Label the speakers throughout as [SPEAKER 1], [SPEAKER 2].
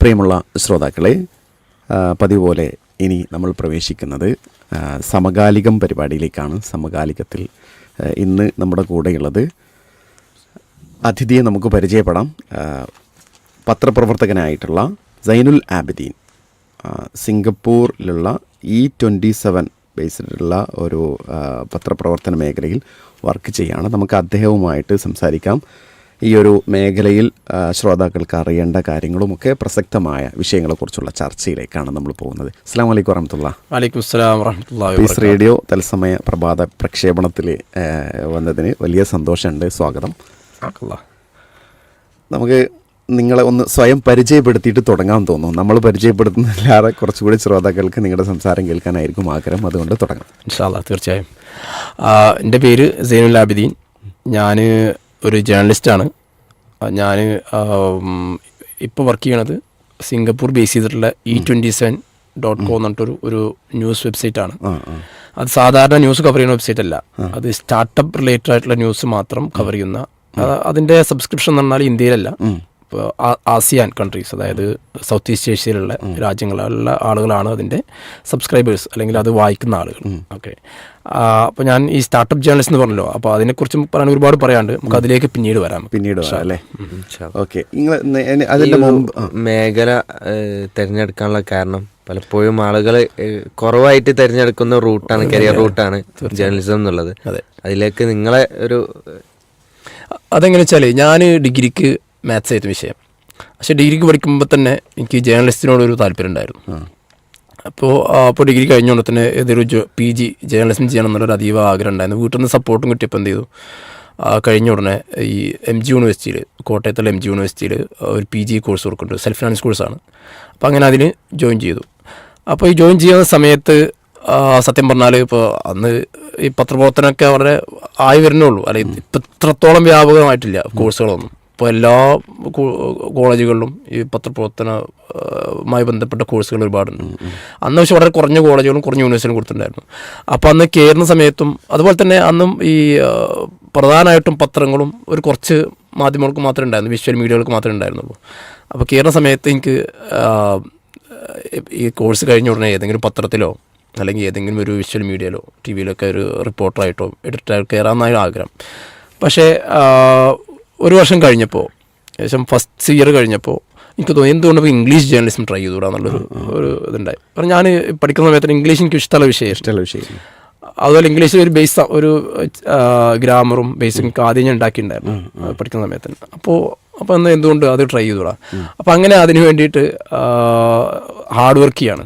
[SPEAKER 1] പ്രിയമുള്ള ശ്രോതാക്കളെ പതിവ് പോലെ ഇനി നമ്മൾ പ്രവേശിക്കുന്നത് സമകാലികം പരിപാടിയിലേക്കാണ്. സമകാലികത്തിൽ ഇന്ന് നമ്മുടെ കൂടെയുള്ളത് അതിഥിയെ നമുക്ക് പരിചയപ്പെടാം. പത്രപ്രവർത്തകനായിട്ടുള്ള സൈനുൽ ആബിദീൻ. സിംഗപ്പൂരിലുള്ള ഇ ട്വന്റി സെവൻ ബേസിലുള്ള ഒരു പത്രപ്രവർത്തന മേഖലയിൽ വർക്ക് ചെയ്യുകയാണ് നമുക്ക് അദ്ദേഹവുമായിട്ട് സംസാരിക്കാം. ഈ ഒരു മേഖലയിൽ ശ്രോതാക്കൾക്ക് അറിയേണ്ട കാര്യങ്ങളുമൊക്കെ പ്രസക്തമായ വിഷയങ്ങളെക്കുറിച്ചുള്ള ചർച്ചയിലേക്കാണ് നമ്മൾ പോകുന്നത്. അസ്സാം വലൈക്കും വറഹമത്തുള്ള
[SPEAKER 2] വലൈക്കും സ്ലാം വറഹമുല്ല
[SPEAKER 1] പീസ് റേഡിയോ തത്സമയ പ്രഭാത പ്രക്ഷേപണത്തിൽ വന്നതിന് വലിയ സന്തോഷമുണ്ട്. സ്വാഗതം. നമുക്ക് നിങ്ങളെ ഒന്ന് സ്വയം പരിചയപ്പെടുത്തിയിട്ട് തുടങ്ങാൻ തോന്നുന്നു. നമ്മൾ പരിചയപ്പെടുത്തുന്നില്ലാതെ കുറച്ചുകൂടി ശ്രോതാക്കൾക്ക് നിങ്ങളുടെ സംസാരം കേൾക്കാനായിരിക്കും ആഗ്രഹം. അതുകൊണ്ട് തുടങ്ങാം.
[SPEAKER 2] ഇൻഷാ അല്ലാ തീർച്ചയായും. എന്റെ പേര് സൈനുൽ ആബിദീൻ. ഞാൻ ഒരു ജേർണലിസ്റ്റാണ് ഞാൻ ഇപ്പോൾ വർക്ക് ചെയ്യണത് സിംഗപ്പൂർ ബേസ് ചെയ്തിട്ടുള്ള E twenty seven dot com എന്നിട്ടൊരു ഒരു ന്യൂസ് വെബ്സൈറ്റ് ആണ്. അത് സാധാരണ ന്യൂസ് കവർ ചെയ്യുന്ന വെബ്സൈറ്റ് അല്ല. അത് സ്റ്റാർട്ടപ്പ് റിലേറ്റഡ് ആയിട്ടുള്ള ന്യൂസ് മാത്രം കവർ ചെയ്യുന്ന അത് അതിന്റെ സബ്സ്ക്രിപ്ഷൻ എന്ന് പറഞ്ഞാൽ ഇന്ത്യയിലല്ല. ആസിയാൻ കൺട്രീസ് അതായത് സൗത്ത് ഈസ്റ്റ് ഏഷ്യയിലുള്ള രാജ്യങ്ങളിലുള്ള ആളുകളാണ് അതിന്റെ സബ്സ്ക്രൈബേഴ്സ് അല്ലെങ്കിൽ അത് വായിക്കുന്ന ആളുകൾ. ഓക്കെ അപ്പോൾ ഞാൻ ഈ സ്റ്റാർട്ടപ്പ് ജേർണലിസ്റ്റ് എന്ന് പറഞ്ഞല്ലോ അപ്പോൾ അതിനെക്കുറിച്ച് പറയാൻ ഒരുപാട് പറയാണ്ട് നമുക്ക് അതിലേക്ക് പിന്നീട് വരാം.
[SPEAKER 1] പിന്നീട് വരാം അല്ലേ.
[SPEAKER 3] ഇൻഷാ
[SPEAKER 1] ഓക്കെ അതിന്റെ
[SPEAKER 3] മേഖല തിരഞ്ഞെടുക്കാനുള്ള കാരണം പലപ്പോഴും ആളുകൾ കുറവായിട്ട് തിരഞ്ഞെടുക്കുന്ന റൂട്ടാണ് കരിയർ റൂട്ടാണ് ജേർണലിസം എന്നുള്ളത്.
[SPEAKER 2] അതെ.
[SPEAKER 3] അതിലേക്ക് നിങ്ങളെ ഒരു
[SPEAKER 2] അതെങ്ങനെ വെച്ചാൽ ഞാൻ ഡിഗ്രിക്ക് മാത്സ് ആയിരുന്നു വിഷയം. പക്ഷേ ഡിഗ്രിക്ക് പഠിക്കുമ്പോൾ തന്നെ എനിക്ക് ജേർണലിസ്റ്റിനോടൊരു താല്പര്യം ഉണ്ടായിരുന്നു അപ്പോൾ അപ്പോൾ ഡിഗ്രി കഴിഞ്ഞുകൊണ്ട് തന്നെ ഏതൊരു ജോ പി ജി ജേർണലിസം ചെയ്യണം എന്നുള്ളൊരു അതീവ ആഗ്രഹം ഉണ്ടായിരുന്നു. വീട്ടിൽ നിന്ന് സപ്പോർട്ടും കിട്ടിയപ്പോൾ എന്ത് ചെയ്തു? കഴിഞ്ഞ ഉടനെ ഈ എം ജി യൂണിവേഴ്സിറ്റിയിൽ കോട്ടയത്തുള്ള എം ജി യൂണിവേഴ്സിറ്റിയിൽ ഒരു പി ജി കോഴ്സ് കൊടുക്കുന്നുണ്ട്. സെൽഫ് ഫിനാൻസ് കോഴ്സാണ് അപ്പോൾ അങ്ങനെ അതിന് ജോയിൻ ചെയ്തു. അപ്പോൾ ഈ ജോയിൻ ചെയ്യുന്ന സമയത്ത് സത്യം പറഞ്ഞാൽ ഇപ്പോൾ അന്ന് ഈ പത്രപ്രവർത്തനമൊക്കെ വളരെ ആയി വരുന്നേ ഉള്ളൂ. അല്ലെങ്കിൽ ഇപ്പം ഇത്രത്തോളം വ്യാപകമായിട്ടില്ല കോഴ്സുകളൊന്നും ഇപ്പോൾ എല്ലാ കോളേജുകളിലും ഈ പത്രപ്രവർത്തനവുമായി ബന്ധപ്പെട്ട കോഴ്സുകൾ ഒരുപാടുണ്ട്. അന്ന് പക്ഷേ വളരെ കുറഞ്ഞ കോളേജുകളും കുറഞ്ഞ യൂണിവേഴ്സിറ്റികളും കൊടുത്തിട്ടുണ്ടായിരുന്നു. അപ്പോൾ അന്ന് കയറുന്ന സമയത്തും അതുപോലെ തന്നെ അന്നും ഈ പ്രധാനമായിട്ടും പത്രങ്ങളും ഒരു കുറച്ച് മാധ്യമങ്ങൾക്ക് മാത്രമേ ഉണ്ടായിരുന്നു വിഷ്വൽ മീഡിയകൾക്ക് മാത്രമേ ഉണ്ടായിരുന്നുള്ളൂ. അപ്പോൾ കയറുന്ന സമയത്ത് എനിക്ക് ഈ കോഴ്സ് കഴിഞ്ഞ ഉടനെ ഏതെങ്കിലും പത്രത്തിലോ അല്ലെങ്കിൽ ഏതെങ്കിലും ഒരു വിഷ്വൽ മീഡിയയിലോ ടി വിയിലൊക്കെ ഒരു റിപ്പോർട്ടറായിട്ടോ എഡിറ്ററായിട്ട് കയറാമെന്നാണ് ആഗ്രഹം. പക്ഷേ ഒരു വർഷം കഴിഞ്ഞപ്പോൾ ഏകദേശം ഫസ്റ്റ് ഇയർ കഴിഞ്ഞപ്പോൾ എനിക്ക് തോന്നി എന്തുകൊണ്ട് ഇംഗ്ലീഷ് ജേർണലിസം ട്രൈ ചെയ്തുകൂടാ എന്നുള്ളൊരു ഒരു ഇതുണ്ടായി. കാരണം ഞാൻ പഠിക്കുന്ന സമയത്ത് ഇംഗ്ലീഷ് എനിക്ക് ഇഷ്ടമുള്ള വിഷയം
[SPEAKER 1] ഇഷ്ടമുള്ള വിഷയം
[SPEAKER 2] അതുപോലെ ഇംഗ്ലീഷിൽ ഒരു ബേസ് ഒരു ഗ്രാമറും ബേസും എനിക്ക് ആദ്യം ഞാൻ ഉണ്ടാക്കിയിട്ടുണ്ടായിരുന്നു പഠിക്കുന്ന സമയത്ത്. അപ്പോൾ അപ്പോൾ എന്നാൽ എന്തുകൊണ്ട് അത് ട്രൈ ചെയ്തുകൂടാ? അപ്പോൾ അങ്ങനെ അതിന് വേണ്ടിയിട്ട് ഹാർഡ് വർക്ക് ചെയ്യാണ്.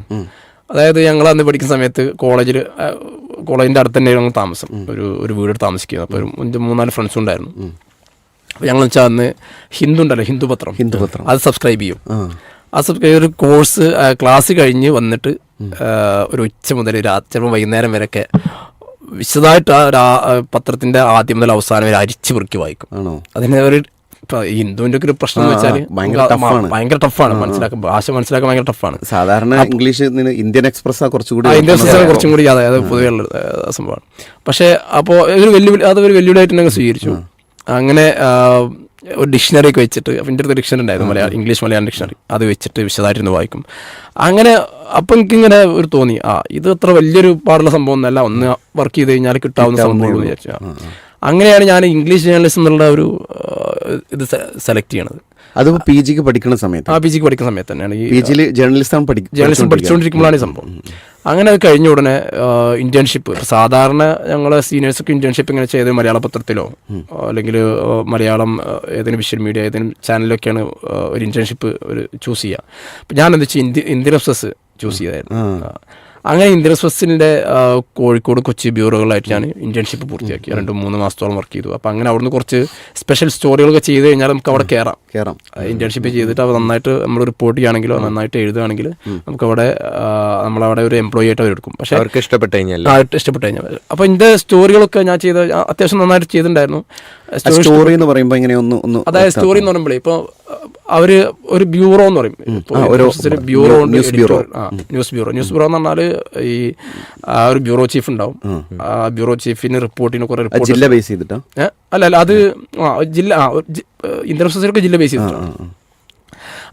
[SPEAKER 2] അതായത് ഞങ്ങൾ അന്ന് പഠിക്കുന്ന സമയത്ത് കോളേജിൽ കോളേജിന്റെ അടുത്ത് തന്നെ ഞങ്ങൾ താമസം. ഒരു ഒരു വീട് താമസിക്കുന്നത് അപ്പോൾ ഒരു മൂന്നാൽ ഫ്രണ്ട്സും ഉണ്ടായിരുന്നു. ഞങ്ങൾ വെച്ചാൽ അന്ന് ഹിന്ദു ഉണ്ടല്ലോ ഹിന്ദു പത്രം.
[SPEAKER 1] ഹിന്ദു പത്രം.
[SPEAKER 2] അത് സബ്സ്ക്രൈബ് ചെയ്യും.
[SPEAKER 1] ആ.
[SPEAKER 2] സബ്സ്ക്രൈബ് ഒരു കോഴ്സ് ക്ലാസ് കഴിഞ്ഞ് വന്നിട്ട് ഒരു ഉച്ച മുതൽ രാത്രി ചിലപ്പോൾ വൈകുന്നേരം വരെയൊക്കെ വിശദമായിട്ട് ആ പത്രത്തിന്റെ ആദ്യം മുതൽ അവസാനം വരെ അരിച്ചു പെറുക്കി വായിക്കും. അതിന് ഒരു ഹിന്ദുവിന്റെ ഒക്കെ ഒരു പ്രശ്നം എന്ന് വെച്ചാൽ
[SPEAKER 1] ഭയങ്കര
[SPEAKER 2] ടഫാണ് മനസ്സിലാക്കാൻ ഭാഷ മനസ്സിലാക്കാൻ ഭയങ്കര ടഫാണ്
[SPEAKER 1] സാധാരണ ഇംഗ്ലീഷ് ഇന്ത്യൻ എക്സ്പ്രസ് കുറച്ചുകൂടി
[SPEAKER 2] എക്സ്പ്രസ് കുറച്ചും കൂടി അതായത് പൊതുവെയുള്ള സംഭവമാണ്. പക്ഷേ അപ്പോൾ ഒരു വെല്ലുവിളി അത് ഒരു വെല്ലുവിളിയായിട്ട് ഞങ്ങൾ സ്വീകരിച്ചു. അങ്ങനെ ഒരു ഡിക്ഷണറി ഒക്കെ വെച്ചിട്ട് അപ്പം എന്റെ അടുത്ത് ഡിക്ഷണറി ഉണ്ടായിരുന്നു മലയാളം ഇംഗ്ലീഷ് മലയാളം ഡിക്ഷണറി അത് വെച്ചിട്ട് വിശദമായിട്ടിരുന്ന് വായിക്കും. അങ്ങനെ അപ്പം എനിക്കിങ്ങനെ ഒരു തോന്നി ആ ഇത് അത്ര വലിയൊരു പാടുള്ള സംഭവം ഒന്നല്ല ഒന്ന് വർക്ക് ചെയ്ത് കഴിഞ്ഞാൽ കിട്ടാവുന്ന സംഭവം വിചാരിച്ചു. അങ്ങനെയാണ് ഞാൻ ഇംഗ്ലീഷ് ജേർണലിസം എന്നുള്ള ഒരു ഇത് സെലക്ട് ചെയ്യണത്.
[SPEAKER 1] അത് പി ജിക്ക് പഠിക്കുന്ന സമയത്ത്.
[SPEAKER 2] ആ പി ജിക്ക് പഠിക്കുന്ന സമയത്ത് തന്നെയാണ്
[SPEAKER 1] പി ജിയിൽ ജേർണലിസ്റ്റ് പഠിക്കും
[SPEAKER 2] ജേർണലിസം പഠിച്ചുകൊണ്ടിരിക്കുമ്പോഴാണ് ഈ സംഭവം. അങ്ങനെ അത് കഴിഞ്ഞ ഉടനെ ഇന്റേൺഷിപ്പ് സാധാരണ ഞങ്ങളെ സീനിയേഴ്സൊക്കെ ഇന്റേൺഷിപ്പ് ഇങ്ങനെ ചെയ്ത് മലയാള പത്രത്തിലോ അല്ലെങ്കിൽ മലയാളം ഏതെങ്കിലും വിഷ്വൽ മീഡിയ ഏതെങ്കിലും ചാനലിലൊക്കെയാണ് ഒരു ഇന്റേൺഷിപ്പ് ഒരു ചൂസ് ചെയ്യുക. അപ്പം ഞാൻ എന്താ വെച്ചാൽ ഇന്ത്യ ഇന്ത്യൻ എക്സ്പ്രസ് ചൂസ് ചെയ്തായിരുന്നു. അങ്ങനെ ഇന്ത്യൻ എക്സ്പ്രസിന്റെ കോഴിക്കോട് കൊച്ചി ബ്യൂറോകളായിട്ട് ഞാൻ ഇന്റേൺഷിപ്പ് പൂർത്തിയാക്കി. രണ്ട് മൂന്ന് മാസത്തോളം വർക്ക് ചെയ്തു. അപ്പം അങ്ങനെ അവിടുന്ന് കുറച്ച് സ്പെഷ്യൽ സ്റ്റോറികളൊക്കെ ചെയ്ത് കഴിഞ്ഞാൽ നമുക്ക് അവിടെ കയറാം
[SPEAKER 1] കയറാം
[SPEAKER 2] ഇന്റേൺഷിപ്പ് ചെയ്തിട്ട് അവ നന്നായിട്ട് നമ്മൾ റിപ്പോർട്ട് ചെയ്യുകയാണെങ്കിലോ നന്നായിട്ട് എഴുതുകയാണെങ്കിൽ നമുക്കവിടെ ആ, നമ്മളവിടെ ഒരു എംപ്ലോയി ആയിട്ട് അവരെടുക്കും. പക്ഷേ
[SPEAKER 3] അവർക്ക് ഇഷ്ടപ്പെട്ട് കഴിഞ്ഞാൽ
[SPEAKER 2] ഇഷ്ടപ്പെട്ട് കഴിഞ്ഞാൽ. അപ്പോൾ ഇതിന്റെ സ്റ്റോറികളൊക്കെ ഞാൻ ചെയ്ത അത്യാവശ്യം നന്നായിട്ട് ചെയ്തിട്ടുണ്ടായിരുന്നു. സ്റ്റോറി
[SPEAKER 1] എന്ന് പറയുമ്പോൾ ഇങ്ങനെ ഒന്ന്
[SPEAKER 2] അതായത് സ്റ്റോറി എന്ന് പറയുമ്പോഴേ ഇപ്പോൾ അവർ ഒരു ബ്യൂറോ എന്ന് പറയും. ബ്യൂറോ ഉണ്ട്
[SPEAKER 1] ന്യൂസ് ബ്യൂറോ.
[SPEAKER 2] ആ, ന്യൂസ് ബ്യൂറോ. ന്യൂസ് ബ്യൂറോ എന്ന് പറഞ്ഞാൽ ഈ ആ ഒരു ബ്യൂറോ ചീഫ് ഉണ്ടാവും. ആ ബ്യൂറോ ചീഫിന് റിപ്പോർട്ടിന് കുറെ റിപ്പോർട്ട്
[SPEAKER 1] ജില്ല ബേസ് ചെയ്തിട്ട്?
[SPEAKER 2] അല്ല അല്ല അത് ആ ജില്ല ഇന്ത്യൻ എക്സ്പ്രസിലൊക്കെ ജില്ല ബേസ് ചെയ്തിട്ടാണ്.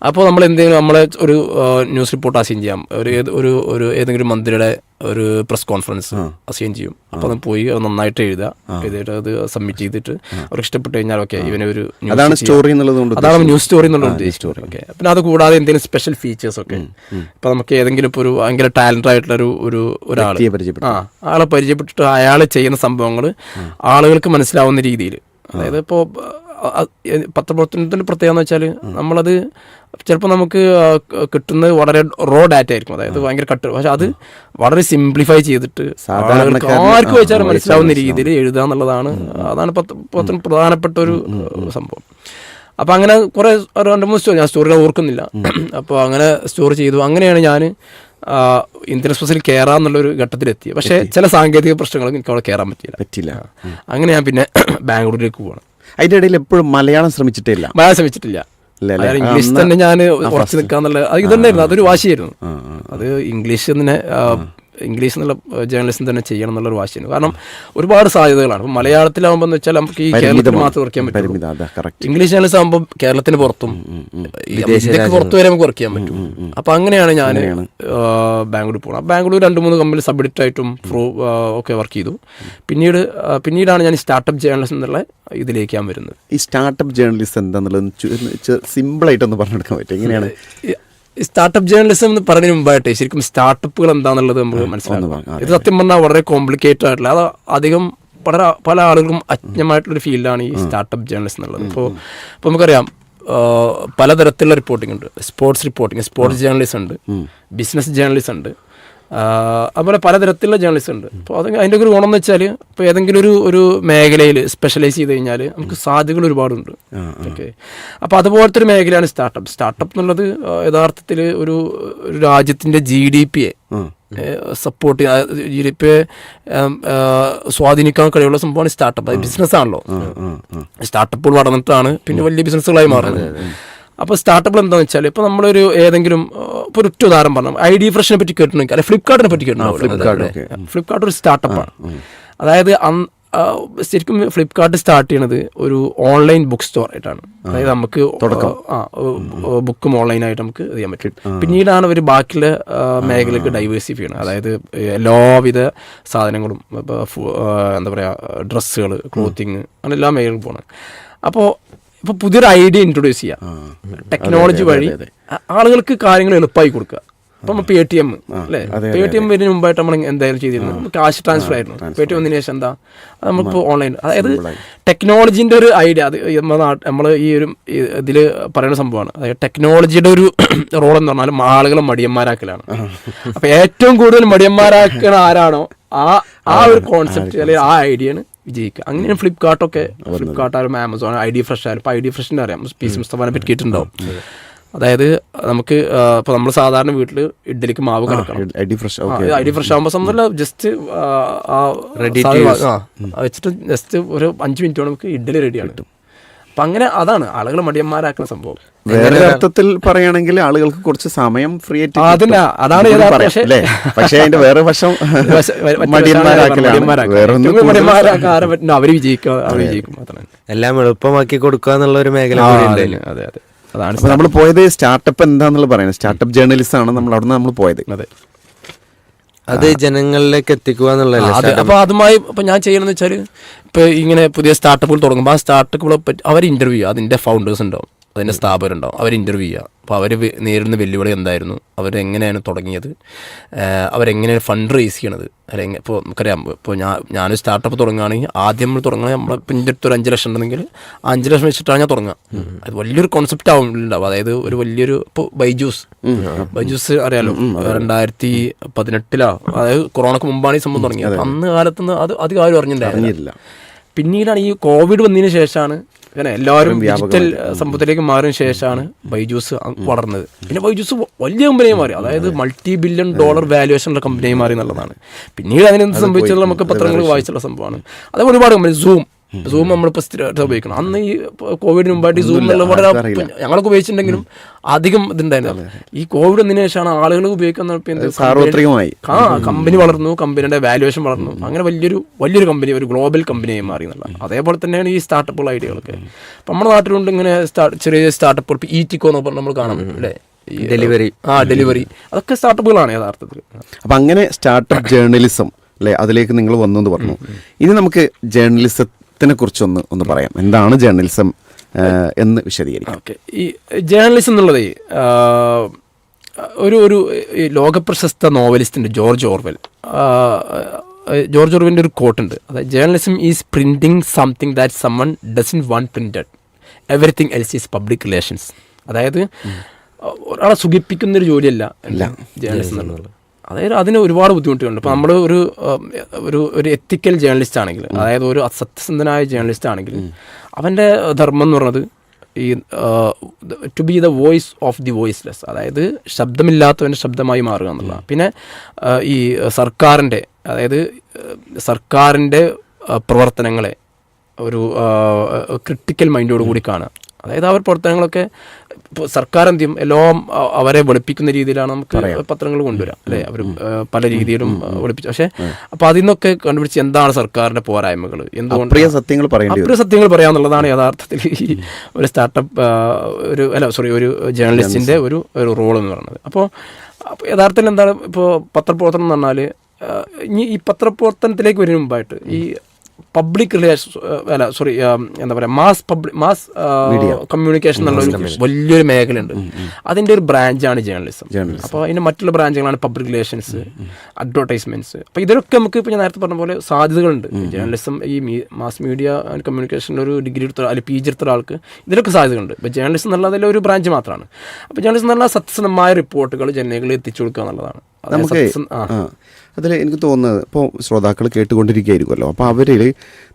[SPEAKER 2] അപ്പോൾ നമ്മൾ എന്തെങ്കിലും നമ്മളെ ഒരു ന്യൂസ് റിപ്പോർട്ട് അസൈൻ ചെയ്യാം. ഒരു ഏത് ഒരു ഒരു ഏതെങ്കിലും മന്ത്രിയുടെ ഒരു പ്രസ് കോൺഫറൻസ് അസൈൻ ചെയ്യും. അപ്പോൾ അത് പോയി അത് നന്നായിട്ട് എഴുതുക. എഴുതിയിട്ട് അത് സബ്മിറ്റ് ചെയ്തിട്ട് അവർക്ക് ഇഷ്ടപ്പെട്ട് കഴിഞ്ഞാൽ ഓക്കെ ഇവനെ ഒരു
[SPEAKER 1] അതാണ് സ്റ്റോറി എന്നുള്ളത്
[SPEAKER 2] അതാണ് ന്യൂസ് സ്റ്റോറി എന്നുള്ളത് സ്റ്റോറി ഓക്കെ പിന്നെ അത് കൂടാതെ എന്തെങ്കിലും സ്പെഷ്യൽ ഫീച്ചേഴ്സ് ഒക്കെ. ഇപ്പൊ നമുക്ക് ഏതെങ്കിലും ഇപ്പോൾ ഒരു ഭയങ്കര ടാലന്റ് ആയിട്ടുള്ള ഒരു ഒരു ഒരാൾ ആ ആളെ പരിചയപ്പെട്ടിട്ട് അയാൾ ചെയ്യുന്ന സംഭവങ്ങൾ ആളുകൾക്ക് മനസ്സിലാവുന്ന രീതിയിൽ അതായത് ഇപ്പോൾ പത്രപ്രവർത്തനത്തിന്റെ പ്രത്യേകത എന്ന് വെച്ചാൽ നമ്മളത് ചിലപ്പോൾ നമുക്ക് കിട്ടുന്നത് വളരെ റോ ഡാറ്റ ആയിരിക്കും. അതായത് ഭയങ്കര കട്ട് പക്ഷെ അത് വളരെ സിംപ്ലിഫൈ ചെയ്തിട്ട് ആർക്ക് വെച്ചാലും മനസ്സിലാവുന്ന രീതിയിൽ എഴുതുക എന്നുള്ളതാണ് അതാണ് പത്ര പ്രധാനപ്പെട്ട ഒരു സംഭവം. അപ്പോൾ അങ്ങനെ കുറേ ഒരു രണ്ട് മൂന്ന് സ്റ്റോറി ഞാൻ സ്റ്റോറികൾ ഓർക്കുന്നില്ല. അപ്പോൾ അങ്ങനെ സ്റ്റോർ ചെയ്തു. അങ്ങനെയാണ് ഞാൻ ഇന്ത്യൻ എക്സ്പ്രസിൽ കയറാന്നുള്ളൊരു ഘട്ടത്തിലെത്തി. പക്ഷേ ചില സാങ്കേതിക പ്രശ്നങ്ങളും എനിക്ക് അവിടെ കയറാൻ പറ്റില്ല
[SPEAKER 1] പറ്റില്ല
[SPEAKER 2] അങ്ങനെ ഞാൻ പിന്നെ ബാംഗ്ലൂരിലേക്ക് പോകണം
[SPEAKER 1] അതിന്റെ ഇടയിൽ എപ്പോഴും മലയാളം ശ്രമിച്ചിട്ടില്ല
[SPEAKER 2] മലയാളം ശ്രമിച്ചിട്ടില്ല. ഇംഗ്ലീഷ് തന്നെ ഞാൻ ഉറച്ചു നിൽക്കാന്നുള്ള അത് ഇതുണ്ടായിരുന്നു അതൊരു വാശിയായിരുന്നു. അത് ഇംഗ്ലീഷ് തന്നെ ഇംഗ്ലീഷ് എന്നുള്ള ജേർണലിസം തന്നെ ചെയ്യണം എന്നുള്ളൊരു വാശിയാണ് കാരണം ഒരുപാട് സാധ്യതകളാണ്. അപ്പം മലയാളത്തിലാവുമ്പോൾ എന്ന് വെച്ചാൽ നമുക്ക് ഈ കേരളത്തിൽ മാത്രം കുറയ്ക്കാൻ പറ്റും ഇംഗ്ലീഷ് ജേർണലിസം ആകുമ്പോൾ കേരളത്തിന് പുറത്തും ഇന്ത്യയ്ക്ക് പുറത്തു വരെ നമുക്ക് വർക്ക് ചെയ്യാൻ പറ്റും. അപ്പം അങ്ങനെയാണ് ഞാൻ ബാംഗ്ലൂർ പോകുന്നത് ബാംഗ്ലൂർ രണ്ട് മൂന്ന് കമ്പനി സബ്മിറ്റ് ആയിട്ടും പ്രൂ ഒക്കെ വർക്ക് ചെയ്തു. പിന്നീട് പിന്നീടാണ് ഞാൻ സ്റ്റാർട്ടപ്പ് ജേർണലിസം എന്നുള്ള ഇതിലേക്ക് ഞാൻ വരുന്നത്.
[SPEAKER 1] ഈ സ്റ്റാർട്ടപ്പ് ജേർണലിസ്റ്റ് എന്താണെന്നുള്ളത് സിമ്പിൾ ആയിട്ടൊന്ന് പറഞ്ഞെടുക്കാൻ പറ്റും എങ്ങനെയാണ്?
[SPEAKER 2] സ്റ്റാർട്ടപ്പ് ജേർണലിസം എന്ന് പറഞ്ഞതിന് മുമ്പായിട്ട് ശരിക്കും സ്റ്റാർട്ടപ്പുകൾ എന്താണെന്നുള്ളത് നമുക്ക് മനസ്സിലാക്കാം. ഇത് സത്യം പറഞ്ഞാൽ വളരെ കോംപ്ലിക്കേറ്റഡ് ആയിട്ടുള്ള അത് അധികം വളരെ പല ആളുകളും അജ്ഞമായിട്ടുള്ളൊരു ഫീൽഡാണ് ഈ സ്റ്റാർട്ടപ്പ് ജേർണലിസം എന്നുള്ളത്. ഇപ്പോൾ ഇപ്പോൾ നമുക്കറിയാം പലതരത്തിലുള്ള റിപ്പോർട്ടിംഗ് ഉണ്ട്. സ്പോർട്സ് റിപ്പോർട്ടിംഗ് സ്പോർട്സ് ജേർണലിസം ഉണ്ട്. ബിസിനസ് ജേർണലിസം ഉണ്ട്. അതുപോലെ പലതരത്തിലുള്ള ജേർണലിസ്റ്റ് ഉണ്ട്. അപ്പോൾ അത് അതിന്റെ ഒരു ഗുണം എന്ന് വെച്ചാൽ ഇപ്പോൾ ഏതെങ്കിലും ഒരു ഒരു മേഖലയിൽ സ്പെഷ്യലൈസ് ചെയ്ത് കഴിഞ്ഞാൽ നമുക്ക് സാധ്യതകൾ ഒരുപാടുണ്ട്. ഓക്കെ അപ്പോൾ അതുപോലത്തെ ഒരു മേഖലയാണ് സ്റ്റാർട്ടപ്പ് സ്റ്റാർട്ടപ്പ് എന്നുള്ളത് യഥാർത്ഥത്തിൽ ഒരു ഒരു രാജ്യത്തിന്റെ ജി ഡി പിയെ സപ്പോർട്ട് ജി ഡി പിയെ സ്വാധീനിക്കാൻ കഴിയുള്ള സംഭവമാണ് സ്റ്റാർട്ടപ്പ് അത് ബിസിനസ് ആണല്ലോ. സ്റ്റാർട്ടപ്പുകൾ വളർന്നിട്ടാണ് പിന്നെ വലിയ ബിസിനസ്സുകളായി മാറുന്നത്. അപ്പോൾ സ്റ്റാർട്ടപ്പിൽ എന്താണെന്ന് വെച്ചാൽ ഇപ്പോൾ നമ്മളൊരു ഏതെങ്കിലും ഇപ്പോൾ ഒരു ഒറ്റ ഉദാഹരണം പറഞ്ഞു ഐ ഡി ഫ്രഷിനെ പറ്റി കേട്ടിട്ടുണ്ടെങ്കിൽ അല്ലെങ്കിൽ ഫ്ലിപ്കാർട്ടിനെ പറ്റി കേട്ടിട്ടുണ്ടാവും. ഫ്ലിപ്കാർട്ട് ഒരു സ്റ്റാർട്ടപ്പാണ് അതായത് ശരിക്കും ഫ്ലിപ്കാർട്ട് സ്റ്റാർട്ട് ചെയ്യണത് ഒരു ഓൺലൈൻ ബുക്ക് സ്റ്റോർ ആയിട്ടാണ്. അതായത് നമുക്ക് ആ ബുക്കും ഓൺലൈനായിട്ട് നമുക്ക് ചെയ്യാൻ പറ്റും. പിന്നീടാണ് അവർ ബാക്കിയുള്ള മേഖലയ്ക്ക് ഡൈവേഴ്സിഫൈ ചെയ്യണം അതായത് എല്ലാവിധ സാധനങ്ങളും ഇപ്പോൾ എന്താ പറയുക ഡ്രസ്സുകൾ ക്ലോത്തിങ് അങ്ങനെ എല്ലാ മേഖലകളും പോകണം അപ്പോൾ ഇപ്പോൾ പുതിയൊരു ഐഡിയ ഇൻട്രൊഡ്യൂസ് ചെയ്യുക ടെക്നോളജി വഴി ആളുകൾക്ക് കാര്യങ്ങൾ എളുപ്പമായി കൊടുക്കുക. അപ്പം പേ ടി എം അല്ലേ? പേ ടി എം വരുന്നതിന് മുമ്പായിട്ട് നമ്മൾ എന്തായാലും ചെയ്തിരുന്നു ക്യാഷ് ട്രാൻസ്ഫർ ആയിരുന്നു. പേ ടി എം വന്നതിന് ശേഷം എന്താ? നമുക്കിപ്പോൾ ഓൺലൈൻ അതായത് ടെക്നോളജിന്റെ ഒരു ഐഡിയ അത് നമ്മൾ ഈ ഒരു ഇതിൽ പറയുന്ന സംഭവമാണ്. അതായത് ടെക്നോളജിയുടെ ഒരു റോൾ എന്ന് പറഞ്ഞാൽ ആളുകളെ മടിയന്മാരാക്കലാണ്. അപ്പൊ ഏറ്റവും കൂടുതൽ മടിയന്മാരാക്കണ ആരാണോ ആ ആ ഒരു കോൺസെപ്റ്റ് അല്ലെങ്കിൽ ആ ഐഡിയയാണ് വിജയിക്കുക. അങ്ങനെയാണ് ഫ്ലിപ്കാർട്ടൊക്കെ ഫ്ലിപ്കാർട്ട് ആയാലും ആമസോൺ ഐ ഡി ഫ്രഷ് ആയാലും ഇപ്പോൾ ഐ ഡി ഫ്രഷിന്റെ അറിയാം. പി സി മുസ്തഫാനെ പറ്റി കേട്ടിട്ടുണ്ടാവും അതായത് നമുക്ക് ഇപ്പോൾ നമ്മൾ സാധാരണ വീട്ടിൽ ഇഡ്ഡലിക്ക് മാവ് കിടക്കണം.
[SPEAKER 1] ഐ ഡി ഫ്രഷ്
[SPEAKER 2] ആകുമ്പോൾ സംബന്ധമല്ല ജസ്റ്റ്
[SPEAKER 3] ആ റെഡി use.
[SPEAKER 2] വെച്ചിട്ട് ജസ്റ്റ് ഒരു അഞ്ച് മിനിറ്റ് കൊണ്ട് നമുക്ക് ഇഡ്ഡലി റെഡിയാണ് അപ്പം അങ്ങനെ അതാണ് ആളുകൾ മടിയന്മാരാക്കുന്ന സംഭവം.
[SPEAKER 1] വേറെ അർത്ഥത്തിൽ പറയുകയാണെങ്കിൽ ആളുകൾക്ക് കുറച്ച് സമയം ഫ്രീ ആയിട്ട്
[SPEAKER 2] ആ, അതാണ് പക്ഷേ-
[SPEAKER 1] അല്ലേ? പക്ഷേ അതിന്റെ വേറെ വശം മടിയന്മാരാക്കലാണ്
[SPEAKER 2] പറ്റുന്ന? അവർ അവർ വിജയിക്കും അതാണ്
[SPEAKER 3] എല്ലാം എളുപ്പമാക്കി കൊടുക്കുക എന്നുള്ള ഒരു മേഖല
[SPEAKER 2] അതെ അതെ അതെ. അതാണ്
[SPEAKER 1] നമ്മൾ പോയത് സ്റ്റാർട്ടപ്പ് എന്താന്നുള്ള പറയുന്നത് സ്റ്റാർട്ടപ്പ് ജേർണലിസ്റ്റ് ആണ് നമ്മൾ അവിടെ നിന്ന് നമ്മൾ പോയത്.
[SPEAKER 2] അതെ.
[SPEAKER 3] അത് ജനങ്ങളിലേക്ക് എത്തിക്കുക എന്നുള്ളതല്ലേ
[SPEAKER 2] അപ്പോൾ അതുമായി ഇപ്പൊ ഞാൻ ചെയ്യണമെന്ന് വെച്ചാൽ ഇപ്പോൾ ഇങ്ങനെ പുതിയ സ്റ്റാർട്ടപ്പുകൾ തുടങ്ങുമ്പോൾ ആ സ്റ്റാർട്ടപ്പുകളെ പറ്റി അവർ ഇന്റർവ്യൂ അതിന്റെ ഫൗണ്ടേഴ്സ് ഉണ്ടാവും. അതിന്റെ സ്ഥാപകരുണ്ടാവും. അവർ ഇന്റർവ്യൂ ചെയ്യുക. അപ്പോൾ അവർ നേരിടുന്ന വെല്ലുവിളി എന്തായിരുന്നു? അവരെങ്ങനെയാണ് തുടങ്ങിയത്? അവരെങ്ങനെയാണ് ഫണ്ട് റേസ് ചെയ്യണത്? അല്ലെങ്കിൽ ഇപ്പോൾ നമുക്കറിയാം ഇപ്പോൾ ഞാൻ ഞാനൊരു സ്റ്റാർട്ടപ്പ് തുടങ്ങുകയാണെങ്കിൽ ആദ്യം നമ്മൾ തുടങ്ങുന്നത് നമ്മളെ എന്റെ അടുത്ത് ഒരു അഞ്ച് ലക്ഷം ഉണ്ടെങ്കിൽ ആ അഞ്ച് ലക്ഷം വെച്ചിട്ടാണ് ഞാൻ തുടങ്ങുക. അത് വലിയൊരു കോൺസെപ്റ്റ് ആവുന്നുണ്ടാവും. അതായത് ഒരു വലിയൊരു ഇപ്പോൾ ബൈജൂസ്. ബൈജൂസ് അറിയാലോ? രണ്ടായിരത്തി പതിനെട്ടിലാ. അതായത് കൊറോണക്ക് മുമ്പാണ് ഈ സംഭവം തുടങ്ങിയത്. അന്ന് കാലത്തുനിന്ന് അത് അധികം ആരും അറിഞ്ഞിട്ടുണ്ടായിരുന്നില്ല പിന്നീടാണ് ഈ കോവിഡ് വന്നതിന് ശേഷമാണ് അങ്ങനെ എല്ലാവരും ഡിജിറ്റൽ സംഭവത്തിലേക്ക് മാറിയ ശേഷമാണ് ബൈജൂസ് വളർന്നത്. പിന്നെ ബൈജൂസ് വലിയ കമ്പനിയായി മാറി. അതായത് മൾട്ടി ബില്യൺ ഡോളർ വാല്യുവേഷൻ ഉള്ള കമ്പനിയായി മാറി എന്നുള്ളതാണ്. പിന്നീട് അതിനെന്ത് സംഭവിച്ചത് നമുക്ക് പത്രങ്ങൾ വായിച്ചുള്ള സംഭവമാണ്. അതേപോലെ ഒരുപാട് കമ്പനി സൂം സൂം നമ്മളിപ്പോൾ സ്ഥിരമായിട്ട് ഉപയോഗിക്കണം. അന്ന് ഈ കോവിഡിന് മുമ്പായിട്ട് സൂം എന്നുള്ള വളരെ. ഞങ്ങളൊക്കെ ഉപയോഗിച്ചിട്ടുണ്ടെങ്കിലും അധികം ഇതുണ്ടായിരുന്നു ഈ കോവിഡ് വന്നതിന് ശേഷമാണ് ആളുകൾ ഉപയോഗിക്കുന്ന
[SPEAKER 1] സാർവത്രികമായി.
[SPEAKER 2] ആ കമ്പനി വളർന്നു കമ്പനിയുടെ വാല്യുവേഷൻ വളർന്നു. അങ്ങനെ വലിയൊരു വലിയൊരു കമ്പനി ഒരു ഗ്ലോബൽ കമ്പനിയായി മാറി എന്നുള്ളത് അതേപോലെ തന്നെയാണ് ഈ സ്റ്റാർട്ടപ്പുകൾ ഐഡിയകളൊക്കെ അപ്പം നമ്മുടെ നാട്ടിലുണ്ട് ഇങ്ങനെ ചെറിയ സ്റ്റാർട്ടപ്പുകൾ ഇപ്പോൾ ഈറ്റിക്കോ എന്ന് പറഞ്ഞ് നമ്മൾ കാണും അല്ലേ?
[SPEAKER 3] ഡെലിവറി
[SPEAKER 2] ആ ഡെലിവറി അതൊക്കെ സ്റ്റാർട്ടപ്പുകളാണ് യഥാർത്ഥത്തിൽ.
[SPEAKER 1] അപ്പം അങ്ങനെ സ്റ്റാർട്ടപ്പ് ജേർണലിസം അല്ലേ? അതിലേക്ക് നിങ്ങൾ വന്നു എന്ന് പറഞ്ഞു. ഇനി നമുക്ക് ജേർണലിസത്തിനെ കുറിച്ചൊന്ന് ഒന്ന് പറയാം. എന്താണ് ജേർണലിസം എന്ന് വിശദീകരിക്കാം.
[SPEAKER 2] ഓക്കെ. ഈ ജേർണലിസം എന്നുള്ളത് ഒരു ഒരു ലോകപ്രശസ്ത നോവലിസ്റ്റുണ്ട് ജോർജ് ഓർവെൽ ജോർജ് ഓർവെലിന്റെ ഒരു കോട്ടുണ്ട് അതായത് journalism is printing something that someone doesn't want printed everything else is public relations അതായത് ഒരാളെ സുഖിപ്പിക്കുന്നൊരു ജോലിയല്ല ജേർണലിസം എന്നുള്ളത്. അതായത് അതിന് ഒരുപാട് ബുദ്ധിമുട്ടുകളുണ്ട്. ഇപ്പോൾ നമ്മൾ ഒരു ഒരു ഒരു എത്തിക്കൽ ജേർണലിസ്റ്റ് ആണെങ്കിൽ അതായത് ഒരു സത്യസന്ധനായ ജേർണലിസ്റ്റ് ആണെങ്കിൽ അവന്റെ ധർമ്മം എന്ന് പറയുന്നത് ഈ to be the voice of the voiceless അതായത് ശബ്ദമില്ലാത്തവന്റെ ശബ്ദമായി മാറുക എന്നുള്ളതാണ് പിന്നെ ഈ സർക്കാരിന്റെ അതായത് സർക്കാരിന്റെ പ്രവർത്തനങ്ങളെ ഒരു ക്രിട്ടിക്കൽ മൈൻഡോട് കൂടി കാണുക. അതായത് അവർ പ്രവർത്തനങ്ങളൊക്കെ സർക്കാർ എന്ത് ചെയ്യും എല്ലാം അവരെ വെളുപ്പിക്കുന്ന രീതിയിലാണ് നമുക്ക് പത്രങ്ങൾ കൊണ്ടുവരാം അല്ലെ? അവർ പല രീതിയിലും വെളുപ്പിച്ചു. പക്ഷേ അപ്പൊ അതിൽ നിന്നൊക്കെ കണ്ടുപിടിച്ച് എന്താണ് സർക്കാരിന്റെ പോരായ്മകൾ എന്തുകൊണ്ട്
[SPEAKER 1] പ്രിയ സത്യങ്ങൾ
[SPEAKER 2] അപ്രിയ സത്യങ്ങൾ പറയാന്നുള്ളതാണ് യഥാർത്ഥത്തിൽ ഈ ഒരു സ്റ്റാർട്ടപ്പ് ഒരു അല്ല സോറി ഒരു ജേർണലിസ്റ്റിന്റെ ഒരു ഒരു റോൾ എന്ന് പറയുന്നത്. അപ്പോൾ അപ്പോൾ യഥാർത്ഥത്തിൽ എന്താണ് ഇപ്പോൾ പത്രപ്രവർത്തനം എന്ന് പറഞ്ഞാൽ ഇനി ഈ പത്രപ്രവർത്തനത്തിലേക്ക് വരുന്ന മുമ്പായിട്ട് ഈ പബ്ലിക് റിലേഷൻ അല്ല സോറി എന്താ പറയുക മാസ് പബ്ലിക് മാസ് കമ്മ്യൂണിക്കേഷൻ എന്നുള്ള ഒരു വലിയൊരു മേഖലയുണ്ട്. അതിന്റെ ഒരു ബ്രാഞ്ചാണ് ജേർണലിസം അപ്പോൾ അതിന്റെ മറ്റുള്ള ബ്രാഞ്ചുകളാണ് പബ്ലിക് റിലേഷൻസ് അഡ്വർടൈസ്മെന്റ്സ് അപ്പോൾ ഇതിലൊക്കെ നമുക്ക് ഇപ്പോൾ ഞാൻ നേരത്തെ പറഞ്ഞ പോലെ സാധ്യതകളുണ്ട്. ജേർണലിസം ഈ മാസ് മീഡിയ ആൻഡ് കമ്മ്യൂണിക്കേഷനിൽ ഒരു ഡിഗ്രി എടുത്ത അല്ലെങ്കിൽ പി ജി എടുത്ത ഒരാൾക്ക് ഇതിലൊക്കെ സാധ്യതകളുണ്ട്. ഇപ്പോൾ ജേർണലിസം എന്നുള്ളതിൽ ഒരു ബ്രാഞ്ച് മാത്രമാണ് അപ്പോൾ ജേർണലിസം എന്നുള്ള സത്യസന്ധമായ റിപ്പോർട്ടുകൾ ജനങ്ങളിൽ എത്തിച്ചു കൊടുക്കുക എന്നുള്ളതാണ്.
[SPEAKER 1] നമുക്ക് അതിൽ എനിക്ക് തോന്നുന്നത് ഇപ്പോൾ ശ്രോതാക്കൾ കേട്ടുകൊണ്ടിരിക്കുകയായിരിക്കുമല്ലോ. അപ്പോൾ അവരിൽ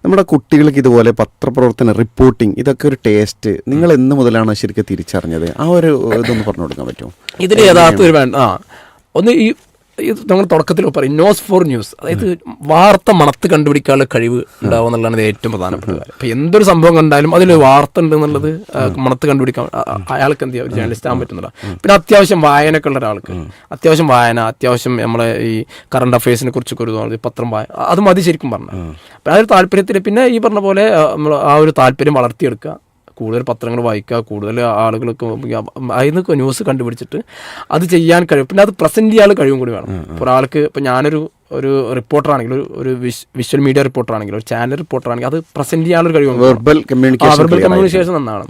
[SPEAKER 1] നമ്മുടെ കുട്ടികൾക്ക് ഇതുപോലെ പത്രപ്രവർത്തനം റിപ്പോർട്ടിംഗ് ഇതൊക്കെ ഒരു ടേസ്റ്റ് നിങ്ങൾ എന്ന് മുതലാണ് ശരിക്കും തിരിച്ചറിഞ്ഞത്? ആ ഒരു ഇതൊന്ന് പറഞ്ഞു കൊടുക്കാൻ പറ്റുമോ?
[SPEAKER 2] ഇതിന് യഥാർത്ഥ ഒരു വേണ്ട ആ. ഒന്ന് ഈ ഇത് നമ്മൾ തുടക്കത്തിൽ പറയും ന്യൂസ് ഫോർ ന്യൂസ് അതായത് വാർത്ത മണത്ത് കണ്ടുപിടിക്കാനുള്ള കഴിവ് ഉണ്ടാവുക എന്നുള്ളതാണ് ഏറ്റവും പ്രധാനപ്പെട്ട കാര്യം. അപ്പം എന്തൊരു സംഭവം കണ്ടാലും അതിൽ വാർത്ത ഉണ്ട് എന്നുള്ളത് മണത്ത് കണ്ടുപിടിക്കാൻ അയാൾക്ക് എന്ത് ചെയ്യാം? ജേർണലിസ്റ്റ് ആകാൻ പറ്റുന്നില്ല പിന്നെ അത്യാവശ്യം വായനക്കുള്ള ഉള്ള ഒരാൾക്ക്. അത്യാവശ്യം വായന അത്യാവശ്യം നമ്മളെ ഈ കറണ്ട് അഫയേഴ്സിനെ കുറിച്ചൊക്കെ ഒരു പത്രം വായന അത് മതി ശരിക്കും പറഞ്ഞു. അപ്പം ആ ഒരു താല്പര്യത്തിൽ പിന്നെ ഈ പറഞ്ഞ പോലെ നമ്മൾ ആ ഒരു താല്പര്യം വളർത്തിയെടുക്കുക. കൂടുതൽ പത്രങ്ങൾ വായിക്കുക കൂടുതൽ ആളുകൾക്ക് അതിൽ നിന്ന് ന്യൂസ് കണ്ടുപിടിച്ചിട്ട് അത് ചെയ്യാൻ കഴിയും. പിന്നെ അത് പ്രസന്റ് ചെയ്യാൻ കഴിവും കൂടി വേണം. ഇപ്പോൾ ഒരാൾക്ക് ഇപ്പം ഞാനൊരു ഒരു റിപ്പോർട്ടർ ആണെങ്കിലും ഒരു വിഷ്വൽ മീഡിയ റിപ്പോർട്ടർ ആണെങ്കിലും ഒരു ചാനൽ റിപ്പോർട്ടർ ആണെങ്കിൽ അത് പ്രസന്റ് ചെയ്യാനുള്ള കഴിവും.
[SPEAKER 1] വെർബൽ കമ്മ്യൂണിക്കേഷൻ
[SPEAKER 2] വെർബൽ കമ്മ്യൂണിക്കേഷൻ നന്നാണ്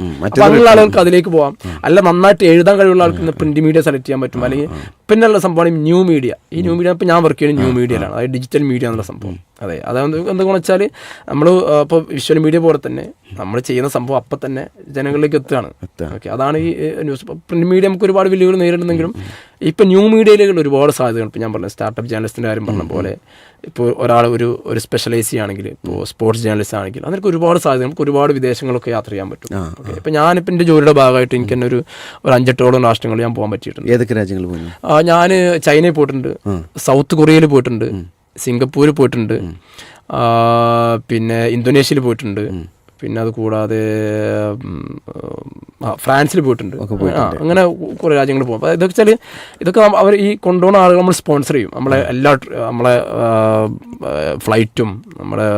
[SPEAKER 2] അങ്ങനെയുള്ള ആളുകൾക്ക് അതിലേക്ക് പോവാം. അല്ല നന്നായിട്ട് എഴുതാൻ കഴിവുള്ള ആൾക്ക് പ്രിന്റ് മീഡിയ സെലക്ട് ചെയ്യാൻ പറ്റും. അല്ലെങ്കിൽ പിന്നെയുള്ള സംഭവമാണ് ന്യൂ മീഡിയ ഈ ന്യൂ മീഡിയ ഇപ്പം ഞാൻ വർക്ക് ചെയ്യുന്നത് ന്യൂ മീഡിയയിലാണ് അതായത് ഡിജിറ്റൽ മീഡിയ എന്നുള്ള സംഭവം. അതെ അതായത് എന്താണെന്ന് വെച്ചാൽ നമ്മൾ ഇപ്പോൾ വിഷ്വൽ മീഡിയ പോലെ തന്നെ നമ്മൾ ചെയ്യുന്ന സംഭവം അപ്പം തന്നെ ജനങ്ങളിലേക്ക് എത്തുകയാണ്. ഓക്കെ അതാണ് ഈ ന്യൂസ് പ്രിന്റ് മീഡിയ നമുക്ക് ഒരുപാട് വെല്ലുവിളി നേരിടുന്നെങ്കിലും ഇപ്പം ന്യൂ മീഡിയയിലേക്ക് ഒരുപാട് സാധ്യതകൾ. ഇപ്പം ഞാൻ പറഞ്ഞ സ്റ്റാർട്ടപ്പ് ജേർണലിസ്റ്റിന്റെ കാര്യം പറഞ്ഞ പോലെ ഇപ്പോൾ ഒരാൾ ഒരു ഒരു സ്പെഷ്യലൈസ് ചെയ്യുകയാണെങ്കിൽ ഇപ്പോൾ സ്പോർട്സ് ജേർണലിസ്റ്റ് ആണെങ്കിൽ അതിനൊക്കെ ഒരുപാട് സാധ്യത നമുക്ക് ഒരുപാട് വിദേശങ്ങളൊക്കെ യാത്ര ചെയ്യാൻ പറ്റും. ഓക്കെ ഇപ്പം ഞാനിപ്പോൾ എന്റെ ജോലിയുടെ ഭാഗമായിട്ട് എനിക്ക് തന്നെ ഒരു ഒരു അഞ്ചെട്ടോളം രാഷ്ട്രങ്ങളിൽ ഞാൻ പോകാൻ പറ്റിയിട്ടുണ്ട്.
[SPEAKER 1] ഏതൊക്കെ രാജ്യങ്ങൾ പോയി
[SPEAKER 2] ഞാൻ ചൈനയിൽ പോയിട്ടുണ്ട് സൗത്ത് കൊറിയയിൽ പോയിട്ടുണ്ട് സിംഗപ്പൂർ പോയിട്ടുണ്ട്. പിന്നെ ഇന്തോനേഷ്യയിൽ പോയിട്ടുണ്ട്. പിന്നെ അത് കൂടാതെ ഫ്രാൻസിൽ പോയിട്ടുണ്ട്. അങ്ങനെ കുറേ രാജ്യങ്ങൾ പോകും. അപ്പോൾ ഇതൊക്കെ വെച്ചാൽ ഇതൊക്കെ അവർ ഈ കൊണ്ടുപോകുന്ന ആളുകൾ നമ്മൾ സ്പോൺസർ ചെയ്യും. നമ്മളെ എല്ലാ നമ്മളെ ഫ്ലൈറ്റും നമ്മളെ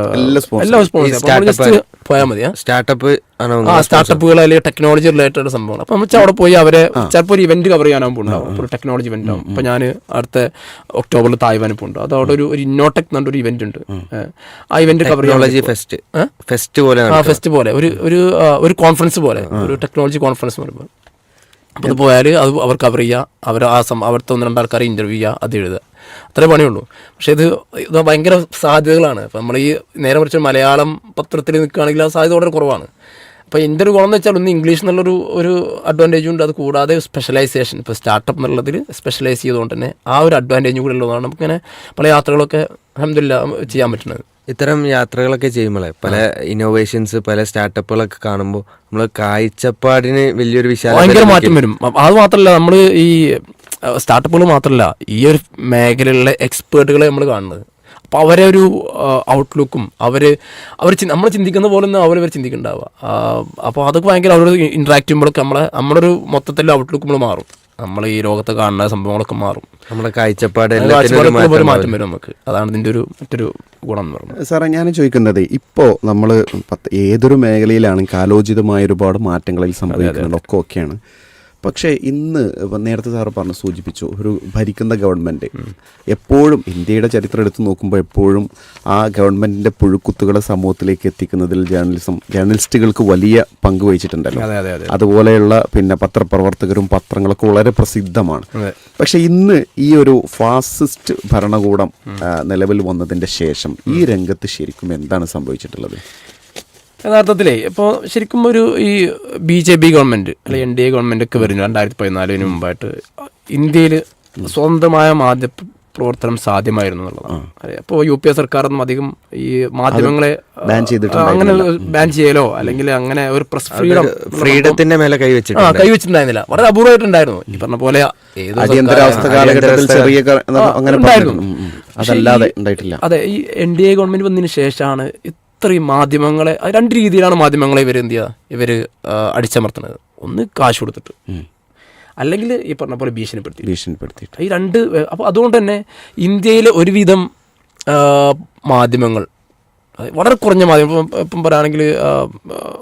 [SPEAKER 1] എല്ലാം
[SPEAKER 2] സ്പോൺസർ പോയാൽ മതി
[SPEAKER 3] സ്റ്റാർട്ടപ്പ്
[SPEAKER 2] ആ സ്റ്റാർട്ടപ്പുകൾ അല്ലെങ്കിൽ ടെക്നോളജി റിലേറ്റഡ് സംഭവങ്ങൾ അപ്പം വെച്ചാൽ അവിടെ പോയി അവരെ ചിലപ്പോൾ ഒരു ഇവന്റ് കവർ ചെയ്യാനാകുമ്പോൾ ഉണ്ടാവും ഒരു ടെക്നോളജി ഇവന്റ് ആവും. അപ്പം ഞാൻ അടുത്ത ഒക്ടോബറിൽ തായ്വാനിൽ പോകുന്നുണ്ട് അത് അവിടെ ഒരു ഒരു ഇന്നോടെക് എന്നൊരു ഒരു ഇവന്റ് ഉണ്ട്. ആ event cover
[SPEAKER 3] technology fest fest പോലെ
[SPEAKER 2] ആ ഫെസ്റ്റ് പോലെ. ഒരു ഒരു ഒരു കോൺഫറൻസ് പോലെ. ഒരു ടെക്നോളജി കോൺഫറൻസ് പറയുമ്പോൾ അപ്പോൾ അത് പോയാൽ അത് അവർ കവർ ചെയ്യുക അവർ ആ സം അവിടുത്തെ ഒന്ന് രണ്ടാൾക്കാരെ ഇന്റർവ്യൂ ചെയ്യുക അത് എഴുതുക. അത്രേ പണിയുള്ളൂ. പക്ഷേ ഇത് ഇത് ഭയങ്കര സാധ്യതകളാണ്. അപ്പം നമ്മൾ ഈ നേരെ മറിച്ച് മലയാളം പത്രത്തിൽ നിൽക്കുകയാണെങ്കിൽ ആ സാധ്യത വളരെ കുറവാണ്. അപ്പോൾ എന്റെ ഒരു ഗുണം എന്ന് വെച്ചാൽ ഒന്ന് ഇംഗ്ലീഷ് എന്നുള്ളൊരു ഒരു അഡ്വാന്റേജ് ഉണ്ട്. അത് കൂടാതെ സ്പെഷ്യലൈസേഷൻ ഇപ്പോൾ സ്റ്റാർട്ടപ്പ് എന്നുള്ളതിൽ സ്പെഷ്യലൈസ് ചെയ്തുകൊണ്ട് തന്നെ ആ ഒരു അഡ്വാന്റേജും കൂടി ഉള്ളതാണ് നമുക്കിങ്ങനെ പല യാത്രകളൊക്കെ അഹമ്മദില്ല ചെയ്യാൻ പറ്റുന്നത്.
[SPEAKER 3] ഇത്തരം യാത്രകളൊക്കെ ചെയ്യുമ്പോൾ പല ഇന്നോവേഷൻസ് പല സ്റ്റാർട്ടപ്പുകളൊക്കെ കാണുമ്പോൾ നമ്മൾ കാഴ്ചപ്പാടിന് വലിയൊരു
[SPEAKER 2] ഭയങ്കര മാറ്റം വരും. അത് മാത്രമല്ല നമ്മൾ ഈ സ്റ്റാർട്ടപ്പുകൾ മാത്രമല്ല ഈ ഒരു മേഖലയിലുള്ള എക്സ്പേർട്ടുകളെ നമ്മൾ കാണുന്നത്. അപ്പോൾ അവരെ ഒരു ഔട്ട്ലുക്കും അവർ അവർ നമ്മൾ ചിന്തിക്കുന്ന പോലെ ഒന്നും അവരവർ ചിന്തിക്കുന്നുണ്ടാവുക അപ്പോൾ അതൊക്കെ ഭയങ്കര അവരോട് ഇൻട്രാക്ട് ചെയ്യുമ്പോഴൊക്കെ നമ്മളെ നമ്മുടെ ഒരു മൊത്തത്തിൽ ഔട്ട്ലുക്ക് നമ്മൾ മാറും. നമ്മൾ ഈ ലോകത്ത് കാണുന്ന സംഭവങ്ങളൊക്കെ മാറും.
[SPEAKER 3] നമ്മുടെ കാഴ്ചപ്പാട് മാറ്റം
[SPEAKER 2] വരും നമുക്ക്. അതാണ് ഇതിന്റെ ഒരു മറ്റൊരു ഗുണം എന്ന് പറയുന്നത്.
[SPEAKER 1] സാറേ ഞാൻ ചോദിക്കുന്നത് ഇപ്പോൾ നമ്മൾ ഏതൊരു മേഖലയിലാണ് കാലോചിതമായ ഒരുപാട് മാറ്റങ്ങളിൽ സംഭവിക്കുന്നത് ഒക്കെ ഓക്കെയാണ് പക്ഷേ ഇന്ന് നേരത്തെ സാറ് പറഞ്ഞു സൂചിപ്പിച്ചു ഒരു ഭരിക്കുന്ന ഗവൺമെന്റ് എപ്പോഴും ഇന്ത്യയുടെ ചരിത്രം എടുത്തു നോക്കുമ്പോൾ എപ്പോഴും ആ ഗവൺമെന്റിന്റെ പുഴുക്കുത്തുകളെ സമൂഹത്തിലേക്ക് എത്തിക്കുന്നതിൽ ജേർണലിസം ജേർണലിസ്റ്റുകൾക്ക് വലിയ പങ്ക് വഹിച്ചിട്ടുണ്ടല്ലോ.
[SPEAKER 2] അതെ അതെ അതെ
[SPEAKER 1] അതുപോലെയുള്ള പിന്നെ പത്രപ്രവർത്തകരും പത്രങ്ങളൊക്കെ വളരെ പ്രസിദ്ധമാണ്. പക്ഷേ ഇന്ന് ഈ ഒരു ഫാസിസ്റ്റ് ഭരണകൂടം നിലവിൽ വന്നതിന്റെ ശേഷം ഈ രംഗത്ത് ശരിക്കും എന്താണ് സംഭവിച്ചിട്ടുള്ളത്?
[SPEAKER 2] യഥാർത്ഥത്തിലേ ഇപ്പോൾ ശരിക്കും ഒരു ഈ ബി ജെ പി ഗവൺമെന്റ് അല്ലെങ്കിൽ എൻ ഡി എ ഗവൺമെന്റ് ഒക്കെ വരുന്നു രണ്ടായിരത്തി പതിനാലിന് മുമ്പായിട്ട് ഇന്ത്യയിൽ സ്വന്തമായ മാധ്യമ പ്രവർത്തനം സാധ്യമായിരുന്നു എന്നുള്ളതാണ്. അപ്പോൾ യു പി എ സർക്കാരൊന്നും അധികം ഈ മാധ്യമങ്ങളെ
[SPEAKER 1] ബാൻ ചെയ്തിട്ട്
[SPEAKER 2] അങ്ങനെ ബാൻ ചെയ്യലോ അല്ലെങ്കിൽ അങ്ങനെ ഒരു പ്രസ് ഫ്രീഡം
[SPEAKER 3] ഫ്രീഡത്തിന്റെ മേലെ
[SPEAKER 2] ആ
[SPEAKER 3] കൈവച്ചിട്ടുണ്ട്
[SPEAKER 2] കൈവച്ചിട്ടുണ്ടായിരുന്നില്ല. വളരെ അപൂർവമായിട്ടുണ്ടായിരുന്നു ഈ പറഞ്ഞ പോലെ
[SPEAKER 1] അടിയന്തരാവസ്ഥ കാലഘട്ടത്തിൽ ചെറിയ അങ്ങനെ
[SPEAKER 2] ഉണ്ടായിരുന്നു.
[SPEAKER 1] അതല്ലാതെ ഉണ്ടായിട്ടില്ല.
[SPEAKER 2] അതെ ഈ എൻ ഡി എ ഗവൺമെന്റ് വന്നതിന് ശേഷമാണ് ഇത്രയും മാധ്യമങ്ങളെ രണ്ട് രീതിയിലാണ് മാധ്യമങ്ങളെ ഇവർ എന്ത് ചെയ്യുക ഇവർ അടിച്ചമർത്തുന്നത്. ഒന്ന് കാശ് കൊടുത്തിട്ട്. അല്ലെങ്കിൽ ഈ പറഞ്ഞ പോലെ ഭീഷണിപ്പെടുത്തി.
[SPEAKER 1] ഭീഷണിപ്പെടുത്തി
[SPEAKER 2] ഈ രണ്ട് അപ്പോൾ അതുകൊണ്ട് തന്നെ ഇന്ത്യയിലെ ഒരുവിധം മാധ്യമങ്ങൾ വളരെ കുറഞ്ഞ മാധ്യമം. ഇപ്പം ഇപ്പം പറയുകയാണെങ്കിൽ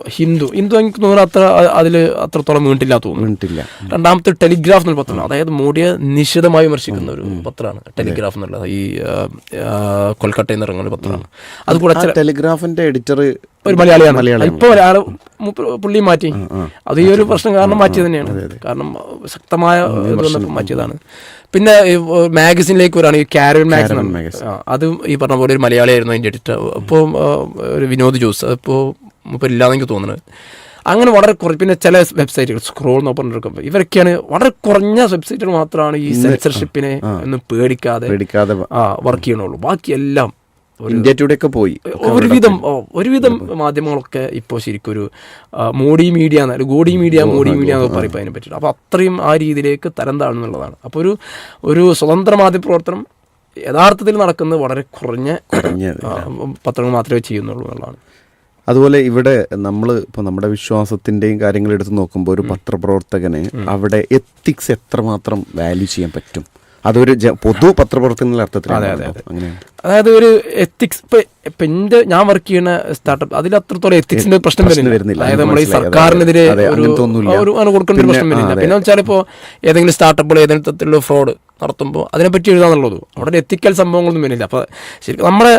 [SPEAKER 2] ഹിന്ദു. ഹിന്ദു എനിക്ക് തോന്നുന്നു അത്ര അതിൽ അത്രത്തോളം വീണ്ടില്ല തോന്നുന്നു.
[SPEAKER 1] വീണ്ടില്ല
[SPEAKER 2] രണ്ടാമത്തെ ടെലിഗ്രാഫ് എന്നുള്ള പത്രമാണ്. അതായത് മോഡിയെ നിശിതമായി വിമർശിക്കുന്ന ഒരു പത്രമാണ്. ടെലിഗ്രാഫ് എന്നുള്ളത്. ഈ കൊൽക്കട്ടയിൽ നിന്ന് ഇറങ്ങുന്ന ഒരു പത്രമാണ്. അത് കൂടെ
[SPEAKER 1] ടെലിഗ്രാഫിന്റെ എഡിറ്റർ
[SPEAKER 2] ഒരു മലയാളിയാണ്.
[SPEAKER 1] മലയാളം
[SPEAKER 2] ഇപ്പൊ ഒരാൾ പുള്ളി മാറ്റി. അത് ഈ ഒരു പ്രശ്നം കാരണം മാറ്റി തന്നെയാണ്. കാരണം ശക്തമായ ഇത് വന്നപ്പോൾ മാറ്റിയതാണ്. പിന്നെ മാഗസിനിലേക്ക് വരാണ്. ഈ കാരൽ മാഗസിൻ അത് ഈ പറഞ്ഞ പോലെ ഒരു മലയാളിയായിരുന്നു അതിന്റെ എഡിറ്റർ ഇപ്പോൾ ഒരു വിനോദ് ജോസ്. അപ്പോൾ ഇപ്പോൾ ഇല്ലാന്ന് എനിക്ക് തോന്നുന്നത്. അങ്ങനെ വളരെ കുറച്ച് പിന്നെ ചില വെബ്സൈറ്റുകൾ സ്ക്രോൾ എന്ന് പറഞ്ഞിരിക്കുമ്പോൾ ഇവരൊക്കെയാണ് വളരെ കുറഞ്ഞ വെബ്സൈറ്റുകൾ മാത്രമാണ് ഈ സെൻസർഷിപ്പിനെ ഒന്നും പേടിക്കാതെ
[SPEAKER 1] പേടിക്കാതെ
[SPEAKER 2] ആ വർക്ക് ചെയ്യണുള്ളൂ. ബാക്കിയെല്ലാം
[SPEAKER 1] ഇന്ത്യ ടുഡേ ഒക്കെ പോയി
[SPEAKER 2] ഒരുവിധം ഒരുവിധം മാധ്യമങ്ങളൊക്കെ ഇപ്പോൾ ശരിക്കും ഒരു മോഡി മീഡിയ എന്ന് ഗോഡി മീഡിയ മോഡി മീഡിയ എന്നൊക്കെ പറയും അതിനെ പറ്റിയിട്ട്. അപ്പോൾ അത്രയും ആ രീതിയിലേക്ക് തരം താഴ്ന്നുള്ളതാണ്. അപ്പോൾ ഒരു ഒരു സ്വതന്ത്ര മാധ്യമ പ്രവർത്തനം യഥാർത്ഥത്തിൽ നടക്കുന്നത് വളരെ കുറഞ്ഞ കുറഞ്ഞ പത്രങ്ങൾ മാത്രമേ ചെയ്യുന്നുള്ളൂ എന്നുള്ളതാണ്.
[SPEAKER 1] അതുപോലെ ഇവിടെ നമ്മൾ ഇപ്പോൾ നമ്മുടെ വിശ്വാസത്തിന്റെയും കാര്യങ്ങൾ എടുത്ത് നോക്കുമ്പോൾ ഒരു പത്രപ്രവർത്തകന് അവിടെ എത്തിക്സ് എത്രമാത്രം വാല്യൂ ചെയ്യാൻ പറ്റും? അതൊരു പൊതു പത്രപ്രവർത്തന അർത്ഥത്തിൽ
[SPEAKER 2] അതായത് ഒരു എത്തിക്സ് ഇപ്പൊ എന്റെ ഞാൻ വർക്ക് ചെയ്യുന്ന സ്റ്റാർട്ടപ്പ് അതിൽ അത്രത്തോളം എത്തിക്സിന്റെ പ്രശ്നം വരുന്നില്ല. അതായത്
[SPEAKER 1] അത്
[SPEAKER 2] നമ്മൾ ഈ സർക്കാരിനെതിരെ ഒരു കൊടുക്കേണ്ട ഒരു പ്രശ്നം വരുന്നില്ല. പിന്നെ വെച്ചാൽ ഇപ്പോൾ ഏതെങ്കിലും സ്റ്റാർട്ടപ്പുകൾ ഏതെങ്കിലും തരത്തിലുള്ള ഫ്രോഡ് നടത്തുമ്പോൾ അതിനെപ്പറ്റി എഴുതാന്നുള്ളത് അവിടെ എത്തിക്കൽ സംഭവങ്ങളൊന്നും വരുന്നില്ല. അപ്പോൾ ശരിക്കും നമ്മുടെ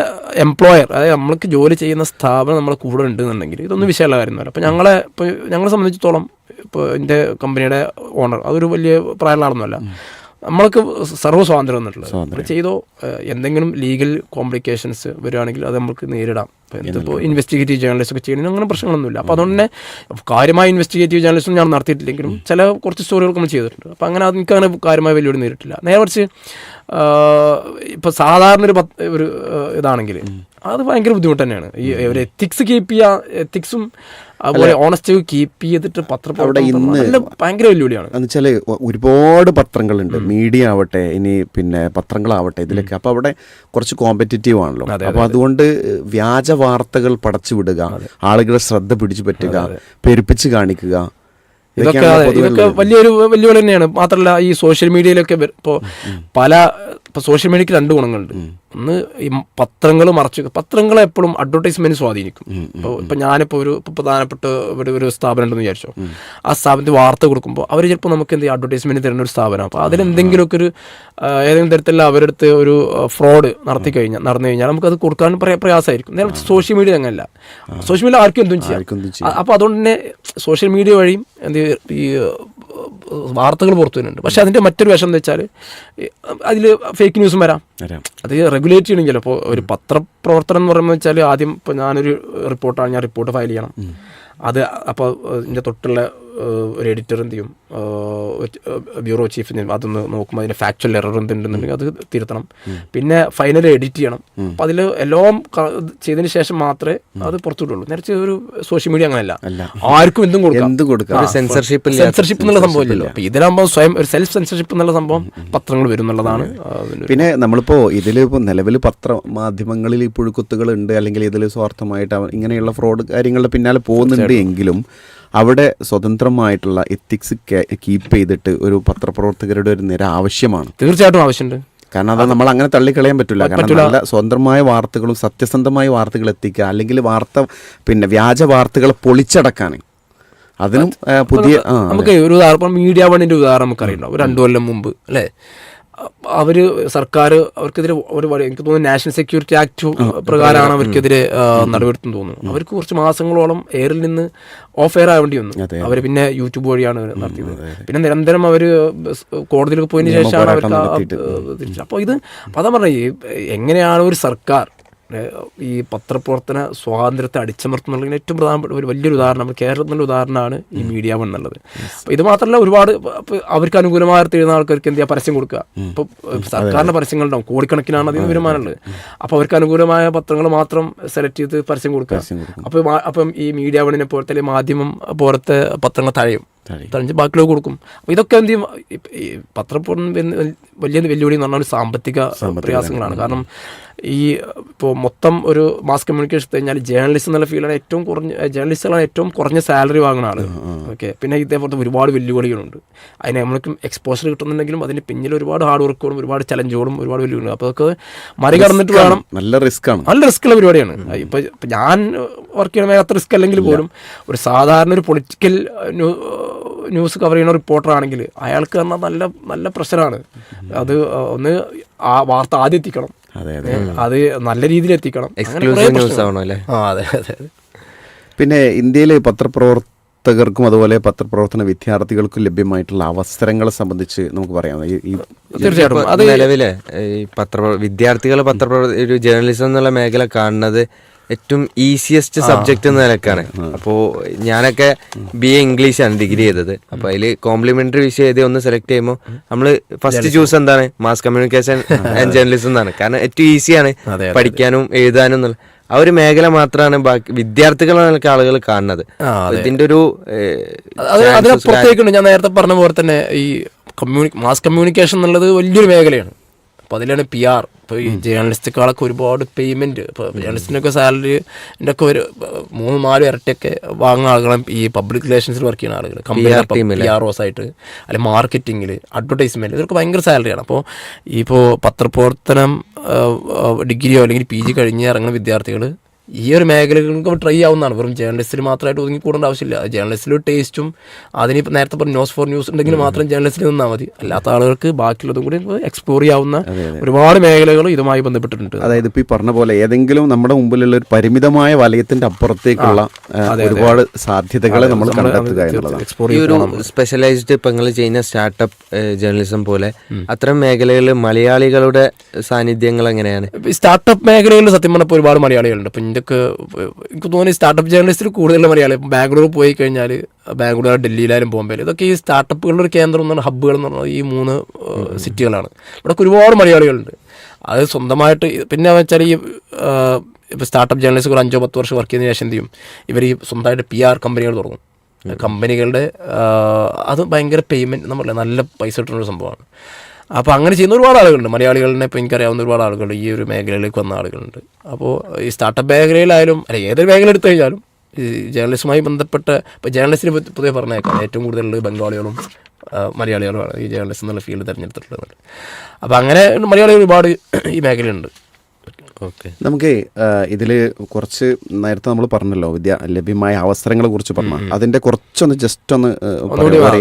[SPEAKER 2] എംപ്ലോയർ അതായത് നമ്മൾക്ക് ജോലി ചെയ്യുന്ന സ്ഥാപനം നമ്മളെ കൂടെ ഉണ്ടെന്നുണ്ടെങ്കിൽ ഇതൊന്നും വിഷയമുള്ള കാര്യമൊന്നുമല്ല അപ്പോൾ ഞങ്ങളെ ഇപ്പോൾ ഞങ്ങളെ സംബന്ധിച്ചിടത്തോളം ഇപ്പോൾ എന്റെ കമ്പനിയുടെ ഓണർ അതൊരു വലിയ പ്രായമുള്ള ആളൊന്നുമല്ല. നമ്മൾക്ക് സർവ സ്വാതന്ത്ര്യം. വന്നിട്ടുള്ളത് നമ്മൾ ചെയ്തോ എന്തെങ്കിലും ലീഗൽ കോംപ്ലിക്കേഷൻസ് വരികയാണെങ്കിൽ അത് നമുക്ക് നേരിടാം. ഇപ്പോൾ ഇൻവെസ്റ്റിഗേറ്റീവ് ജേർണലിസ്റ്റ് ഒക്കെ ചെയ്യണമെങ്കിൽ അങ്ങനെ പ്രശ്നങ്ങളൊന്നുമില്ല. അപ്പോൾ അതുകൊണ്ട് തന്നെ കാര്യമായ ഇൻവെസ്റ്റിഗേറ്റീവ് ജേർണലിസ്റ്റ് ഞാൻ നടത്തിയിട്ടില്ലെങ്കിലും ചില കുറച്ച് സ്റ്റോറികൾ നമ്മൾ ചെയ്തിട്ടുണ്ട്. അപ്പോൾ അങ്ങനെ അത് എനിക്ക് അങ്ങനെ കാര്യമായ വെല്ലുവിളി നേരിട്ടില്ല. നേരെ മറിച്ച് ഇപ്പോൾ സാധാരണ ഒരു പത്ത് ഒരു ഇതാണെങ്കിൽ അത് ഭയങ്കര ബുദ്ധിമുട്ട് തന്നെയാണ്. ഈ ഒരു എത്തിക്സ് കീപ്പ് ചെയ്യുക എത്തിക്സും അതുപോലെ ഓണസ്റ്റ് കീപ്പ് ചെയ്തിട്ട് പത്രപ്രവർത്തനം
[SPEAKER 1] ഇന്ന്
[SPEAKER 2] നല്ല ഭയങ്കര വെല്ലുവിളിയാണ്.
[SPEAKER 1] എന്ന് വെച്ചാൽ ഒരുപാട് പത്രങ്ങളുണ്ട്. മീഡിയ ആവട്ടെ ഇനി പിന്നെ പത്രങ്ങളാവട്ടെ ഇതിലൊക്കെ. അപ്പോൾ അവിടെ കുറച്ച് കോമ്പറ്റീറ്റീവ് ആണല്ലോ. അപ്പോൾ അതുകൊണ്ട് വ്യാജ വാർത്തകൾ പടച്ചു വിടുക ആളുകളെ ശ്രദ്ധ പിടിച്ചു പറ്റുക പെരുപ്പിച്ച് കാണിക്കുക
[SPEAKER 2] ഇതൊക്കെ ഇതൊക്കെ വലിയൊരു വെല്ലുവിളി തന്നെയാണ്. മാത്രമല്ല ഈ സോഷ്യൽ മീഡിയയിലൊക്കെ ഇപ്പോൾ പല ഇപ്പോൾ സോഷ്യൽ മീഡിയക്ക് രണ്ട് ഗുണങ്ങളുണ്ട്. ഒന്ന് ഈ പത്രങ്ങൾ മറച്ചു പത്രങ്ങളെ എപ്പോഴും അഡ്വർടൈസ്മെന്റ് സ്വാധീനിക്കും. ഇപ്പോൾ ഇപ്പം ഞാനിപ്പോൾ ഒരു പ്രധാനപ്പെട്ട ഒരു ഒരു സ്ഥാപനം ഉണ്ടെന്ന് വിചാരിച്ചോ. ആ സ്ഥാപനത്തിൽ വാർത്ത കൊടുക്കുമ്പോൾ അവർ ചിലപ്പോൾ നമുക്ക് എന്ത് അഡ്വർടൈസ്മെന്റ് തരുന്ന ഒരു സ്ഥാപനം അപ്പോൾ അതിലെന്തെങ്കിലുമൊക്കെ ഒരു ഏതെങ്കിലും തരത്തിലുള്ള അവരടുത്ത് ഒരു ഫ്രോഡ് നടത്തി കഴിഞ്ഞാൽ നടന്നു കഴിഞ്ഞാൽ നമുക്കത് കൊടുക്കാൻ പ്രയ- പ്രയാസമായിരിക്കും. നേരെ സോഷ്യൽ മീഡിയ അങ്ങനല്ല. സോഷ്യൽ മീഡിയ ആർക്കും എന്തും ചെയ്യാം. അപ്പോൾ അതുകൊണ്ട് തന്നെ സോഷ്യൽ മീഡിയ വഴിയും എന്ത് ഈ വാർത്തകൾ പുറത്തു വരുന്നുണ്ട്. പക്ഷെ അതിന്റെ മറ്റൊരു വശം എന്ന് വെച്ചാൽ അതിൽ ഫേക്ക് ന്യൂസും വരാം. അത് റെഗുലേറ്റ് ചെയ്യണമെങ്കിൽ അപ്പോൾ ഒരു പത്രപ്രവർത്തനം എന്ന് പറയുമ്പോൾ വെച്ചാൽ ആദ്യം ഇപ്പോൾ ഞാനൊരു റിപ്പോർട്ടാണ് ഞാൻ റിപ്പോർട്ട് ഫയൽ ചെയ്യണം. അത് അപ്പോൾ ഇതിന്റെ തൊട്ടുള്ള ഒരു എഡിറ്റർ എന്ത് ചെയ്യും? ബ്യൂറോ ചീഫ് എന്ത് ചെയ്യും അതൊന്ന് നോക്കുമ്പോൾ അതിന്റെ ഫാക്ച്വൽ എറർ എന്തുണ്ടെന്നുണ്ടെങ്കിൽ അത് തിരുത്തണം. പിന്നെ ഫൈനൽ എഡിറ്റ് ചെയ്യണം. അപ്പം അതിൽ എല്ലാം ചെയ്തതിന് ശേഷം മാത്രമേ അത് പുറത്തു വിടുള്ളൂ നേരത്തെ ഒരു സോഷ്യൽ മീഡിയ അങ്ങനെയല്ല. ആർക്കും എന്തും കൊടുക്കാം.
[SPEAKER 3] സെൻസർഷിപ്പ്
[SPEAKER 2] സെൻസർഷിപ്പ് എന്നുള്ള സംഭവം ഇല്ലല്ലോ. അപ്പം ഇതിലാകുമ്പോൾ സ്വയം ഒരു സെൽഫ് സെൻസർഷിപ്പ് എന്നുള്ള സംഭവം പത്രങ്ങൾ വരും എന്നുള്ളതാണ്
[SPEAKER 1] പിന്നെ നമ്മളിപ്പോൾ ഇതിലിപ്പോൾ നിലവിൽ പത്ര മാധ്യമങ്ങളിൽ ഈ പുഴുക്കുത്തുകളുണ്ട് അല്ലെങ്കിൽ ഇതിൽ സ്വാർത്ഥമായിട്ട് ഇങ്ങനെയുള്ള ഫ്രോഡ് കാര്യങ്ങളുടെ പിന്നാലെ പോകുന്നുണ്ട് എങ്കിലും അവിടെ സ്വതന്ത്രമായിട്ടുള്ള എത്തിക്സ് കീപ്പ് ചെയ്തിട്ട് ഒരു പത്രപ്രവർത്തകരുടെ ഒരു നിര ആവശ്യമാണ്.
[SPEAKER 2] തീർച്ചയായിട്ടും ആവശ്യമുണ്ട്.
[SPEAKER 1] കാരണം അത് നമ്മൾ അങ്ങനെ തള്ളിക്കളയാൻ പറ്റില്ല കാരണം നല്ല സ്വതന്ത്രമായ വാർത്തകളും സത്യസന്ധമായ വാർത്തകൾ എത്തിക്കുക അല്ലെങ്കിൽ വാർത്ത പിന്നെ വ്യാജ വാർത്തകൾ പൊളിച്ചടക്കാൻ. അതിനും പുതിയ
[SPEAKER 2] നമുക്ക് ഒരു ഉദാഹരണം മീഡിയ വണ്ണിന്റെ ഉദാഹരണം നമുക്ക് അറിയണം ഒരു രണ്ടു കൊല്ലം മുമ്പ് അല്ലേ? അ- അവർ സർക്കാർ അവർക്കെതിരെ ഒരു എനിക്ക് തോന്നുന്നു നാഷണൽ സെക്യൂരിറ്റി ആക്ട് പ്രകാരമാണ് അവർക്കെതിരെ നടപടിയെടുത്തെന്ന് തോന്നുന്നു. അവർക്ക് കുറച്ച് മാസങ്ങളോളം എയറിൽ നിന്ന് ഓഫ് എയർ ആവേണ്ടി വന്നു. അവർ പിന്നെ യൂട്യൂബ് വഴിയാണ് നടത്തിയത്. പിന്നെ നിരന്തരം അവർ കോടതിയിലേക്ക് പോയതിനു ശേഷമാണ് അവർക്ക് അപ്പോൾ ഇത് അതാ പറഞ്ഞ എങ്ങനെയാണ് ഒരു സർക്കാർ ഈ പത്രപ്രവർത്തന സ്വാതന്ത്ര്യത്തെ അടിച്ചമർത്തുന്നുള്ള ഏറ്റവും പ്രധാനപ്പെട്ട ഒരു വലിയൊരു ഉദാഹരണം കേരളത്തിന്റെ ഉദാഹരണമാണ് ഈ മീഡിയ വൺ എന്നുള്ളത്. അപ്പോൾ ഇത് മാത്രമല്ല ഒരുപാട് അവർക്ക് അനുകൂലമായി തീരുന്ന ആൾക്കാർക്ക് എന്ത് പരസ്യം കൊടുക്കുക. ഇപ്പോൾ സർക്കാരിന്റെ പരസ്യങ്ങളുണ്ടാവും. കോടിക്കണക്കിനാണ് അതിന് വരുമാനമുള്ളത്. അപ്പോൾ അവർക്ക് അനുകൂലമായ പത്രങ്ങൾ മാത്രം സെലക്ട് ചെയ്ത് പരസ്യം കൊടുക്കുക. അപ്പോൾ അപ്പം ഈ മീഡിയ വണ്ണിനെ പോലത്തെ മാധ്യമം പോലത്തെ പത്രങ്ങൾ തഴയും. തഴഞ്ഞ് ബാക്കിലേക്ക് കൊടുക്കും. അപ്പോൾ ഇതൊക്കെ എന്ത് ചെയ്യും? പിന്നെ വലിയ വെല്ലുവിളി എന്ന് പറഞ്ഞാൽ സാമ്പത്തിക പ്രയാസങ്ങളാണ്. കാരണം ഈ ഇപ്പോൾ മൊത്തം ഒരു മാസ് കമ്മ്യൂണിക്കേഷൻ കഴിഞ്ഞാൽ ജേർണലിസ്റ്റ് എന്നുള്ള ഫീൽഡാണ് ഏറ്റവും കുറഞ്ഞ ജേർണലിസ്റ്റുകളാണ് ഏറ്റവും കുറഞ്ഞ സാലറി വാങ്ങുന്ന ആൾ ഓക്കെ പിന്നെ ഇതേപോലത്തെ ഒരുപാട് വെല്ലുവിളികളുണ്ട്. അതിന് നമ്മൾക്കും എക്സ്പോഷർ കിട്ടുന്നുണ്ടെങ്കിലും അതിന് പിന്നിൽ ഒരുപാട് ഹാർഡ് വർക്കുകളും ഒരുപാട് ചലഞ്ചുകളും ഒരുപാട് വെല്ലുവിളികളും. അപ്പോൾ അതൊക്കെ മറികടന്നിട്ട് വേണം.
[SPEAKER 1] നല്ല റിസ്ക് ആണ്.
[SPEAKER 2] നല്ല റിസ്ക് ഉള്ള പരിപാടിയാണ്. ഇപ്പോൾ ഇപ്പൊ ഞാൻ വർക്ക് ചെയ്യണ അത്ര റിസ്ക് അല്ലെങ്കിൽ പോലും ഒരു സാധാരണ ഒരു പൊളിറ്റിക്കൽ ന്യൂസ് കവർ ചെയ്യുന്ന റിപ്പോർട്ടർ ആണെങ്കിൽ അയാൾക്ക് പറഞ്ഞാൽ നല്ല നല്ല പ്രഷറാണ് അത് ഒന്ന് ആ വാർത്ത ആദ്യം എത്തിക്കണം.
[SPEAKER 1] അതെ
[SPEAKER 2] നല്ല രീതിയിൽ എത്തിക്കണം.
[SPEAKER 3] എക്സ്ക്ലൂസീവ് ന്യൂസ്
[SPEAKER 2] ആണോ
[SPEAKER 3] ആവണം അല്ലേ?
[SPEAKER 2] അതെ അതെ
[SPEAKER 1] പിന്നെ ഇന്ത്യയിലെ പത്രപ്രവർത്തകർക്കും അതുപോലെ പത്രപ്രവർത്തന വിദ്യാർത്ഥികൾക്കും ലഭ്യമായിട്ടുള്ള അവസരങ്ങളെ സംബന്ധിച്ച് നമുക്ക് പറയാം. ഈ
[SPEAKER 2] തീർച്ചയായിട്ടും. അത്
[SPEAKER 3] നിലവിലെ ഈ പത്ര വിദ്യാർത്ഥികൾ പത്ര ഒരു ജേർണലിസം എന്നുള്ള മേഖല കാണുന്നത് ഏറ്റവും ഈസിയസ്റ്റ് സബ്ജക്റ്റ് എന്ന നിലക്കാണ്. അപ്പോൾ ഞാനൊക്കെ ബി എ ഇംഗ്ലീഷാണ് ആണ് ഡിഗ്രി ചെയ്തത് അപ്പോൾ അതിൽ കോംപ്ലിമെന്ററി വിഷയം ഏതേ ഒന്ന് സെലക്ട് ചെയ്യുമ്പോൾ നമ്മൾ ഫസ്റ്റ് ചൂസ് എന്താണ്? മാസ് കമ്മ്യൂണിക്കേഷൻ ആൻഡ് ജേർണലിസം എന്നാണ്. കാരണം ഏറ്റവും ഈസിയാണ് പഠിക്കാനും എഴുതാനും എന്നുള്ള ആ ഒരു മേഖല മാത്രമാണ് ബാക്കി വിദ്യാർത്ഥികളെ നിലയ്ക്ക് ആളുകൾ കാണുന്നത്. ഇതിന്റെ ഒരു
[SPEAKER 2] അതിനപ്പുറത്തേക്കുണ്ട് ഞാൻ നേരത്തെ പറഞ്ഞ പോലെ തന്നെ ഈ കമ്മ്യൂണി മാസ് കമ്മ്യൂണിക്കേഷൻ എന്നുള്ളത് വലിയൊരു മേഖലയാണ്. അപ്പോൾ അതിലാണ് പി ആർ ഇപ്പോൾ ഈ ജേർണലിസ്റ്റുകളൊക്കെ ഒരുപാട് പേയ്മെന്റ് ഇപ്പോൾ സാലറി സാലറിന്റെ ഒക്കെ ഒരു മൂന്ന് നാല് ഇരട്ടിയൊക്കെ വാങ്ങുന്ന ആളുകളും ഈ പബ്ലിക് റിലേഷൻസിൽ വർക്ക് ചെയ്യുന്ന ആളുകൾ കമ്പനി ആർ ഒസ് ആയിട്ട് അല്ലെങ്കിൽ മാർക്കറ്റിങ്ങിൽ അഡ്വർടൈസ്മെന്റ് ഇതൊക്കെ ഭയങ്കര സാലറിയാണ് അപ്പോൾ ഇപ്പോൾ പത്രപ്രവർത്തനം ഡിഗ്രിയോ അല്ലെങ്കിൽ പി ജി കഴിഞ്ഞ് ഇറങ്ങുന്ന വിദ്യാർത്ഥികൾ ഈ ഒരു മേഖലകൾക്ക് ട്രൈ ആവുന്നതാണ്. വെറും ജേർണലിസ്റ്റിൽ മാത്രമായിട്ട് ഒതുങ്ങി കൂടേണ്ട ആവശ്യമില്ല. ജേർണലിസ്റ്റിൽ ടേസ്റ്റും അതിനിപ്പോൾ നേരത്തെ പറഞ്ഞ ന്യൂസ് ഫോർ ന്യൂസ് ഉണ്ടെങ്കിൽ മാത്രം ജേർണലിസ്റ്റിൽ നിന്നാൽ മതി. അല്ലാത്ത ആളുകൾക്ക് ബാക്കിയുള്ളതും കൂടി എക്സ്പ്ലോർ ചെയ്യാവുന്ന ഒരുപാട് മേഖലകൾ ഇതുമായി ബന്ധപ്പെട്ടിട്ടുണ്ട്.
[SPEAKER 1] അതായത് ഇപ്പോൾ ഈ പറഞ്ഞ പോലെ ഏതെങ്കിലും നമ്മുടെ മുമ്പിലുള്ള ഒരു പരിമിതമായ വലയത്തിന്റെ അപ്പുറത്തേക്കുള്ള ഒരുപാട് സാധ്യതകളെ നമ്മൾ കണ്ടെത്തുക എന്നുള്ളതാണ്.
[SPEAKER 3] ഈ ഒരു സ്പെഷ്യലൈസ്ഡ് ഇപ്പം നിങ്ങൾ ചെയ്യുന്ന സ്റ്റാർട്ടപ്പ് ജേർണലിസം പോലെ അത്തരം മേഖലകളിൽ മലയാളികളുടെ സാന്നിധ്യങ്ങൾ എങ്ങനെയാണ്?
[SPEAKER 2] സ്റ്റാർട്ടപ്പ് മേഖലകളിൽ സത്യം പറഞ്ഞപ്പോൾ ഒരുപാട് മലയാളികളുണ്ട്. ഇപ്പം ഇന്ത്യയ്ക്ക് എനിക്ക് തോന്നുന്നു സ്റ്റാർട്ടപ്പ് ജേർണലിസ്റ്റിൽ കൂടുതൽ മലയാളി ബാംഗ്ലൂർ പോയി കഴിഞ്ഞാൽ ബാംഗ്ലൂർ ഡൽഹിയിലായാലും ബോംബെയിലും ഇതൊക്കെ ഈ സ്റ്റാർട്ടപ്പുകളുടെ ഒരു കേന്ദ്രം എന്ന് പറഞ്ഞാൽ ഹബ്ബുകൾ എന്ന് പറഞ്ഞാൽ ഈ മൂന്ന് സിറ്റികളാണ് ഇവിടെ ഒരുപാട് മലയാളികളുണ്ട്. അത് സ്വന്തമായിട്ട് പിന്നെ വെച്ചാൽ ഈ ഇപ്പോൾ സ്റ്റാർട്ടപ്പ് ജേർണലിസ്റ്റ് ഒരു അഞ്ചോ പത്ത് വർഷം വർക്ക് ചെയ്തതിന് ശേഷം എന്ത് ചെയ്യും ഇവർ ഈ സ്വന്തമായിട്ട് പി ആർ കമ്പനികൾ തുടങ്ങും. കമ്പനികളുടെ അത് ഭയങ്കര പേയ്മെന്റ് നമ്മളെ നല്ല പൈസ കിട്ടുന്ന ഒരു സംഭവമാണ്. അപ്പോൾ അങ്ങനെ ചെയ്യുന്ന ഒരുപാട് ആളുകളുണ്ട്. മലയാളികളിനെ ഇപ്പോൾ എനിക്കറിയാവുന്ന ഒരുപാട് ആളുകളുണ്ട്. ഈ ഒരു മേഖലയിലേക്ക് വന്ന ആളുകളുണ്ട്. അപ്പോൾ ഈ സ്റ്റാർട്ടപ്പ് മേഖലയിലായാലും അല്ല ഏതൊരു മേഖല എടുത്തു കഴിഞ്ഞാലും ഈ ജേർണലിസ്റ്റുമായി ബന്ധപ്പെട്ട ഇപ്പോൾ ജേർണലിസ്റ്റിനെ പറ്റി പൊതുവെ പറഞ്ഞേക്കാം. ഏറ്റവും കൂടുതൽ ബംഗാളികളും മലയാളികളുമാണ് ഈ ജേർണലിസ്റ്റ് എന്നുള്ള ഫീൽഡ് തിരഞ്ഞെടുത്തിട്ടുള്ളത്. അപ്പോൾ അങ്ങനെ മലയാളികൾ ഒരുപാട് ഈ മേഖലയുണ്ട്
[SPEAKER 1] നമുക്ക് ഇതിൽ കുറച്ച് നേരത്തെ നമ്മൾ പറഞ്ഞല്ലോ വിദ്യ ലഭ്യമായ അവസരങ്ങളെ കുറിച്ച് പറഞ്ഞു. അതിന്റെ കുറച്ചൊന്ന് ജസ്റ്റ് ഒന്ന്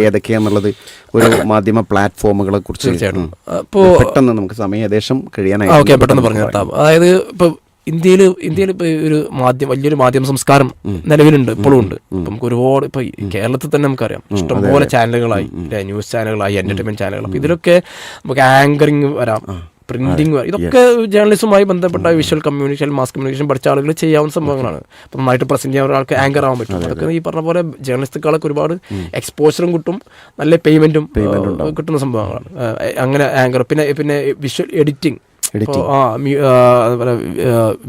[SPEAKER 1] ഏതൊക്കെയാന്നുള്ളത് ഒരു മാധ്യമ പ്ലാറ്റ്ഫോമുകളെ കുറിച്ച്. പെട്ടെന്ന് നമുക്ക് സമയം ഏകദേശം കഴിയാനായി.
[SPEAKER 2] ഓക്കെ പെട്ടെന്ന് പറഞ്ഞു അതായത് ഇപ്പോൾ ഇന്ത്യയിൽ ഇന്ത്യയിൽ ഇപ്പോൾ ഒരു മാധ്യമ വലിയൊരു മാധ്യമ സംസ്കാരം നിലവിലുണ്ട് ഇപ്പോഴും ഉണ്ട്. ഇപ്പം നമുക്ക് ഒരുപാട് ഇപ്പോൾ കേരളത്തിൽ തന്നെ നമുക്കറിയാം. ഇഷ്ടംപോലെ ചാനലുകളായി. ന്യൂസ് ചാനലുകളായി എന്റർടൈൻമെന്റ് ചാനലുകൾ അപ്പോൾ ഇതിലൊക്കെ നമുക്ക് ആങ്കറിങ് വരാം. പ്രിന്റിങ് ഇതൊക്കെ ജേർണലിസവുമായി ബന്ധപ്പെട്ട വിഷ്വൽ കമ്മ്യൂണിക്കേഷൻ മാസ് കമ്മ്യൂണിക്കേഷൻ പഠിച്ച ആളുകൾ ചെയ്യാവുന്ന സംഭവങ്ങളാണ്. അപ്പം നന്നായിട്ട് പ്രസന്റ് ചെയ്യാൻ ഒരാൾക്ക് ആങ്കർ ആവാൻ പറ്റും. അതൊക്കെ ഈ പറഞ്ഞ പോലെ ജേർണലിസ്റ്റുകളൊക്കെ ഒരുപാട് എക്സ്പോഷറും കിട്ടും. നല്ല പേയ്മെന്റും കിട്ടുന്ന സംഭവങ്ങളാണ്. അങ്ങനെ ആങ്കർ പിന്നെ പിന്നെ വിഷ്വൽ എഡിറ്റിംഗ് ആ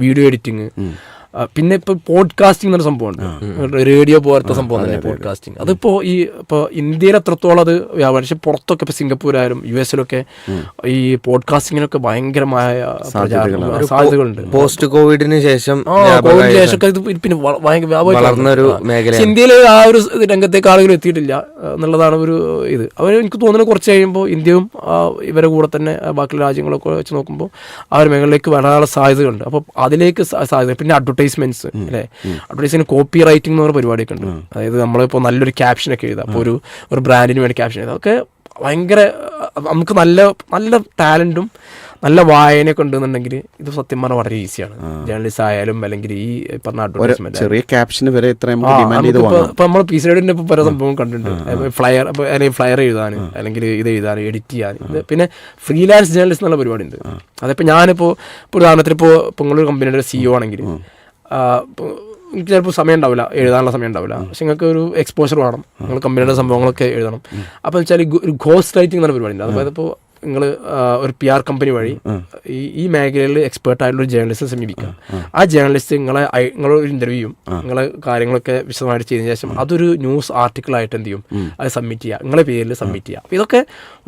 [SPEAKER 2] വീഡിയോ എഡിറ്റിംഗ് പിന്നെ ഇപ്പൊ പോഡ്കാസ്റ്റിംഗ് എന്നൊരു സംഭവമുണ്ട് റേഡിയോ പോലത്തെ സംഭവം തന്നെ പോഡ്കാസ്റ്റിംഗ് അതിപ്പോ ഈ ഇപ്പൊ ഇന്ത്യയിൽ എത്രത്തോളം അത് വ്യാപാരം പക്ഷെ പുറത്തൊക്കെ ഇപ്പൊ സിംഗപ്പൂരായാലും യു എസിലൊക്കെ ഈ പോഡ്കാസ്റ്റിങ്ങിനൊക്കെ ഭയങ്കരമായ സാധ്യതകളുണ്ട്.
[SPEAKER 3] പോസ്റ്റ് കോവിഡിന് ശേഷം
[SPEAKER 2] കോവിഡിന് ശേഷമൊക്കെ ഇത് പിന്നെ ഇന്ത്യയിലെ ഇന്ത്യയിൽ ആ. ഒരു രംഗത്തേക്ക് ആളുകൾ എത്തിയിട്ടില്ല എന്നുള്ളതാണ് ഒരു ഇത്. അവർ എനിക്ക് തോന്നുന്നത് കുറച്ച് കഴിയുമ്പോൾ ഇന്ത്യയും ഇവരെ കൂടെ തന്നെ ബാക്കിയുള്ള ബാക്കി രാജ്യങ്ങളൊക്കെ വെച്ച് നോക്കുമ്പോൾ ആ ഒരു മേഖലയിലേക്ക് വരാനുള്ള സാധ്യതകളുണ്ട്. അപ്പോൾ അതിലേക്ക് സാധ്യത പിന്നെ അഡ്വർടൈസ്മെന്റ്സ് അല്ലെ? അഡ്വർടൈസിന് കോപ്പി റൈറ്റിംഗ് എന്ന് പറഞ്ഞ പരിപാടിയൊക്കെ ഉണ്ട്. അതായത് നമ്മളിപ്പോൾ നല്ലൊരു ക്യാപ്ഷനൊക്കെ എഴുതാം. അപ്പോൾ ഒരു ഒരു ബ്രാൻഡിന് വേണ്ടി ക്യാപ്ഷൻ എഴുതാം. അതൊക്കെ ഭയങ്കര നമുക്ക് നല്ല നല്ല ടാലന്റും നല്ല വായനയൊക്കെ ഉണ്ടെന്നുണ്ടെങ്കിൽ ഇത് സത്യം പറഞ്ഞാൽ വളരെ ഈസിയാണ് ജേർണലിസ്റ്റ് ആയാലും അല്ലെങ്കിൽ ഈ പറഞ്ഞ അഡ്വർടൈസ്മെന്റ്
[SPEAKER 1] ചെറിയ ക്യാപ്ഷന് വരെ
[SPEAKER 2] ഇപ്പൊ നമ്മൾ പി സൈഡിന്റെ ഇപ്പൊ പല സംഭവം കണ്ടിട്ടുണ്ട്. ഫ്ലയർ അല്ലെങ്കിൽ ഫ്ലയർ എഴുതാൻ അല്ലെങ്കിൽ ഇത് എഴുതാൻ എഡിറ്റ് ചെയ്യാൻ. ഇത് പിന്നെ ഫ്രീലാൻസ് ജേർണലിസ്റ്റ് എന്നുള്ള പരിപാടി ഉണ്ട്. അതിപ്പോ ഞാനിപ്പോ ഇപ്പൊ ഉദാഹരണത്തിന് ഇപ്പോ ഇപ്പൊ നിങ്ങളൊരു കമ്പനിയുടെ സിഇഒ ആണെങ്കിൽ ആ, ഇപ്പൊ എനിക്ക് ചിലപ്പോൾ സമയം ഉണ്ടാവില്ല എഴുതാനുള്ള സമയം ഉണ്ടാവില്ല പക്ഷെ നിങ്ങൾക്ക് ഒരു എക്സ്പോഷർ വേണം. നിങ്ങൾ കമ്പനിയുടെ സംഭവങ്ങളൊക്കെ എഴുതണം. അപ്പോൾ വെച്ചാൽ ഒരു ഗോസ്റ്റ് റൈറ്റിംഗ് എന്ന പരിപാടി ഉണ്ട്. അതായത് ഇപ്പോൾ നിങ്ങൾ ഒരു പി ആർ കമ്പനി വഴി ഈ ഈ മേഖലയിൽ എക്സ്പേർട്ട് ആയിട്ടുള്ള ഒരു ജേർണലിസ്റ്റ് സമീപിക്കാം. ആ ജേർണലിസ്റ്റ് നിങ്ങളെ നിങ്ങളെ ഒരു ഇന്റർവ്യൂയും നിങ്ങളെ കാര്യങ്ങളൊക്കെ വിശദമായിട്ട് ചെയ്തതിനു ശേഷം അതൊരു ന്യൂസ് ആർട്ടിക്കിൾ ആയിട്ട് എന്ത് ചെയ്യും? അത് സബ്മിറ്റ് ചെയ്യുക. നിങ്ങളെ പേരിൽ സബ്മിറ്റ് ചെയ്യുക. ഇതൊക്കെ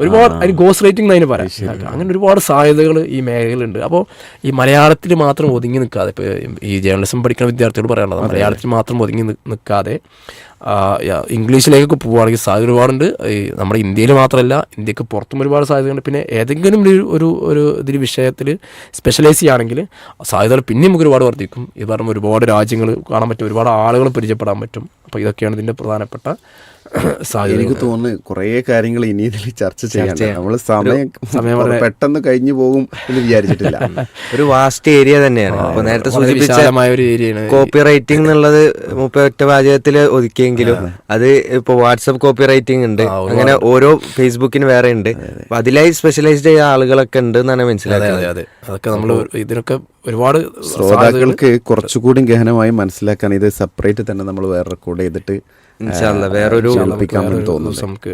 [SPEAKER 2] ഒരുപാട് അതിന് ഗോസ് റേറ്റിംഗ് അതിന് പറയാം. അങ്ങനെ ഒരുപാട് സാധ്യതകൾ ഈ മേഖലയിലുണ്ട്. അപ്പോൾ ഈ മലയാളത്തിൽ മാത്രം ഒതുങ്ങി നിൽക്കാതെ ഇപ്പോൾ ഈ ജേർണലിസം പഠിക്കുന്ന വിദ്യാർത്ഥികളോട് പറയാനുള്ളത് മലയാളത്തിൽ മാത്രം ഒതുങ്ങി നിൽക്കാതെ ഇംഗ്ലീഷിലേക്കൊക്കെ പോവുകയാണെങ്കിൽ സാധ്യത ഒരുപാടുണ്ട്. ഈ നമ്മുടെ ഇന്ത്യയിൽ മാത്രമല്ല ഇന്ത്യയ്ക്ക് പുറത്തും ഒരുപാട് സാധ്യതയുണ്ട്. പിന്നെ ഏതെങ്കിലും ഒരു ഒരു ഒരു ഇതിൽ വിഷയത്തിൽ സ്പെഷ്യലൈസ് ചെയ്യുകയാണെങ്കിൽ സാധ്യതകൾ പിന്നെ നമുക്ക് ഒരുപാട് വർദ്ധിക്കും. ഇത് പറഞ്ഞ ഒരുപാട് രാജ്യങ്ങൾ കാണാൻ പറ്റും ഒരുപാട് ആളുകൾ പരിചയപ്പെടാൻ പറ്റും. അപ്പോൾ ഇതൊക്കെയാണ് ഇതിന്റെ പ്രധാനപ്പെട്ട
[SPEAKER 1] എനിക്ക് തോന്നുന്നു കുറേ കാര്യങ്ങൾ ഇനി ഇതിൽ ചർച്ച ചെയ്യാൻ നമ്മൾ സമയം
[SPEAKER 2] സമയം
[SPEAKER 1] പെട്ടെന്ന് കഴിഞ്ഞു പോകും എന്ന് വിചാരിച്ചിട്ടില്ല.
[SPEAKER 3] ഒരു വാസ്റ്റ് ഏരിയ തന്നെയാണ്. അപ്പൊ നേരത്തെ സൂചിപ്പിച്ച കോപ്പി റൈറ്റിംഗ് എന്നുള്ളത് മുപ്പ ഒറ്റ വാചകത്തിൽ ഒതുക്കിയെങ്കിലും അത് ഇപ്പൊ വാട്സപ്പ് കോപ്പി റൈറ്റിംഗ് ഉണ്ട് അങ്ങനെ ഓരോ ഫേസ്ബുക്കിന് വേറെ ഉണ്ട്. അപ്പൊ അതിലായി സ്പെഷ്യലൈസ്ഡ് ചെയ്ത ആളുകളൊക്കെ ഉണ്ട് എന്നാണ് മനസ്സിലാക്കുന്നത്.
[SPEAKER 2] അതെ അതെ. അതൊക്കെ നമ്മൾ ഇതിനൊക്കെ ഒരുപാട്
[SPEAKER 1] ശ്രോതാക്കൾക്ക് കുറച്ചുകൂടി ഗഹനമായി മനസ്സിലാക്കാൻ ഇത് സെപ്പറേറ്റ് തന്നെ നമ്മൾ വേറെ റെക്കോർഡ് ചെയ്തിട്ട്
[SPEAKER 3] വേറൊരു
[SPEAKER 2] നമുക്ക്.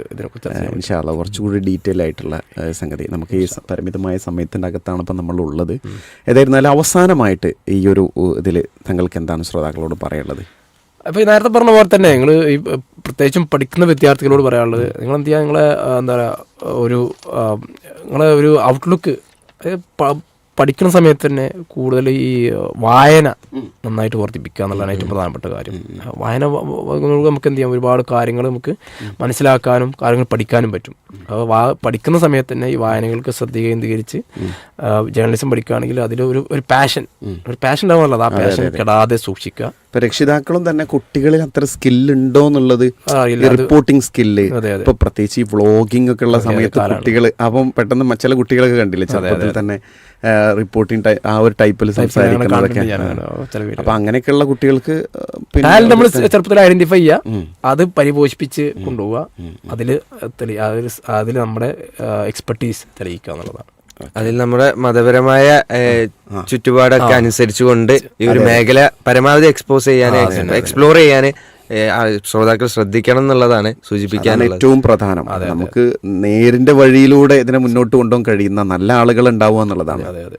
[SPEAKER 1] ഇൻഷാല്ല കുറച്ചുകൂടി ഡീറ്റെയിൽ ആയിട്ടുള്ള സംഗതി. നമുക്ക് ഈ പരിമിതമായ സമയത്തിന്റെ അകത്താണ് ഇപ്പം നമ്മൾ ഉള്ളത് ഏതായിരുന്നാലും അവസാനമായിട്ട് ഈ ഒരു ഇതിൽ താങ്കൾക്ക് എന്താണ് ശ്രോതാക്കളോട് പറയാനുള്ളത്?
[SPEAKER 2] അപ്പോൾ നേരത്തെ പറഞ്ഞ പോലെ തന്നെ നിങ്ങൾ ഈ പ്രത്യേകിച്ചും പഠിക്കുന്ന വിദ്യാർത്ഥികളോട് പറയാനുള്ളത് നിങ്ങൾ എന്ത് ചെയ്യുക നിങ്ങളെ എന്താ പറയുക ഒരു നിങ്ങളെ ഒരു ഔട്ട്ലുക്ക് പഠിക്കുന്ന സമയത്ത് തന്നെ കൂടുതൽ ഈ വായന നന്നായിട്ട് വർദ്ധിപ്പിക്കുക എന്നുള്ളതാണ് ഏറ്റവും പ്രധാനപ്പെട്ട കാര്യം. വായന നമുക്ക് എന്ത് ചെയ്യാം? ഒരുപാട് കാര്യങ്ങൾ നമുക്ക് മനസ്സിലാക്കാനും കാര്യങ്ങൾ പഠിക്കാനും പറ്റും. അപ്പോൾ വാ പഠിക്കുന്ന സമയത്ത് തന്നെ ഈ വായനകൾക്ക് ശ്രദ്ധ കേന്ദ്രീകരിച്ച് ജേർണലിസം പഠിക്കുകയാണെങ്കിൽ അതിൽ ഒരു ഒരു പാഷൻ ഒരു പാഷൻ ഉണ്ടാവുമല്ലോ ആ പാഷൻ കെടാതെ സൂക്ഷിക്കുക.
[SPEAKER 1] ഇപ്പൊ രക്ഷിതാക്കളും തന്നെ കുട്ടികളിൽ അത്ര സ്കില്ല് ഉണ്ടോ എന്നുള്ളത് റിപ്പോർട്ടിംഗ് സ്കില്ല്. ഇപ്പൊ പ്രത്യേകിച്ച് ഈ വ്ളോഗിംഗ് ഒക്കെ ഉള്ള സമയത്ത് കുട്ടികൾ അപ്പം പെട്ടെന്ന് ചില കുട്ടികളൊക്കെ കണ്ടില്ലേ ചെറുപ്പത്തിൽ തന്നെ റിപ്പോർട്ടിംഗ് ആ ഒരു ടൈപ്പിൽ സംസാരിക്കുന്നതൊക്കെ. അപ്പൊ അങ്ങനെയൊക്കെയുള്ള കുട്ടികൾക്ക്
[SPEAKER 2] നമ്മൾ ചെറുപ്പത്തിൽ ഐഡന്റിഫൈ ചെയ്യുക അത് പരിപോഷിപ്പിച്ച് കൊണ്ടുപോവുക അതിൽ അതിൽ അതിൽ അതിൽ നമ്മുടെ എക്സ്പെർട്ടീസ് തെളിയിക്കുക എന്നുള്ളതാണ്
[SPEAKER 3] അതിൽ നമ്മുടെ മതപരമായ ചുറ്റുപാടൊക്കെ അനുസരിച്ചുകൊണ്ട് ഈ ഒരു മേഖല പരമാവധി എക്സ്പോസ് ചെയ്യാൻ എക്സ്പ്ലോർ ചെയ്യാൻ ശ്രോതാക്കൾ ശ്രദ്ധിക്കണം എന്നുള്ളതാണ് സൂചിപ്പിക്കാൻ
[SPEAKER 1] ഏറ്റവും പ്രധാനം. നമുക്ക് നേരിന്റെ വഴിയിലൂടെ ഇതിനെ മുന്നോട്ട് കൊണ്ടുപോകാൻ കഴിയുന്ന നല്ല ആളുകൾ ഉണ്ടാവുക എന്നുള്ളതാണ്.
[SPEAKER 2] അതെ അതെ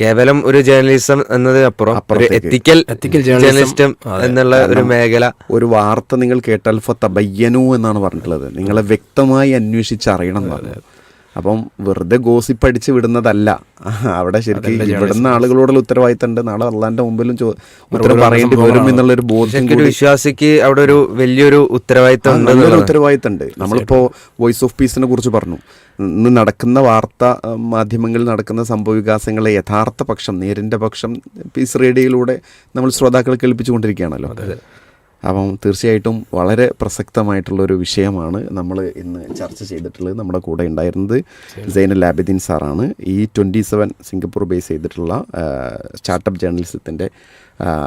[SPEAKER 3] കേവലം ഒരു ജേർണലിസം എന്നതിനപ്പുറം എത്തിക്കൽ
[SPEAKER 2] എത്തിക്കൽ ജേർണലിസം
[SPEAKER 3] ജേർണലിസ്റ്റം എന്നുള്ള ഒരു മേഖല.
[SPEAKER 1] ഒരു വാർത്ത നിങ്ങൾ കേട്ടാൽ ഫത്തബയ്യനു എന്നാണ് പറഞ്ഞിട്ടുള്ളത്. നിങ്ങളെ വ്യക്തമായി അന്വേഷിച്ചറിയണം എന്നാണ്. അപ്പം വെറുതെ ഗോസിപ്പ് അടിച്ച് വിടുന്നതല്ല. അവിടെ ശരിക്കും ഇവിടുന്ന ആളുകളോടുള്ള ഉത്തരവാദിത്തമുണ്ട്. നാളെ അള്ളാന്റെ മുമ്പിലും ഉത്തരം പറയേണ്ടി വരും എന്നുള്ളൊരു ബോധ്യം
[SPEAKER 3] വിശ്വാസിക്ക് അവിടെ ഒരു വലിയൊരു ഉത്തരവാദിത്തം
[SPEAKER 1] ഉത്തരവാദിത്തമുണ്ട്. നമ്മളിപ്പോ വോയിസ് ഓഫ് പീസിനെ കുറിച്ച് പറഞ്ഞു. ഇന്ന് നടക്കുന്ന വാർത്ത മാധ്യമങ്ങളിൽ നടക്കുന്ന സംഭവ വികാസങ്ങളെ യഥാർത്ഥ പക്ഷം നേരിന്റെ പക്ഷം പീസ് റേഡിയോയിലൂടെ നമ്മൾ ശ്രോതാക്കളെ കേൾപ്പിച്ചുകൊണ്ടിരിക്കുകയാണല്ലോ. അപ്പം തീർച്ചയായിട്ടും വളരെ പ്രസക്തമായിട്ടുള്ളൊരു വിഷയമാണ് നമ്മൾ ഇന്ന് ചർച്ച ചെയ്തിട്ടുള്ളത് നമ്മുടെ കൂടെ ഉണ്ടായിരുന്നത് സൈനൽ ലാബിദ്ദീൻ സാറാണ്. E twenty seven Singapore base ചെയ്തിട്ടുള്ള സ്റ്റാർട്ടപ്പ് ജേർണലിസത്തിന്റെ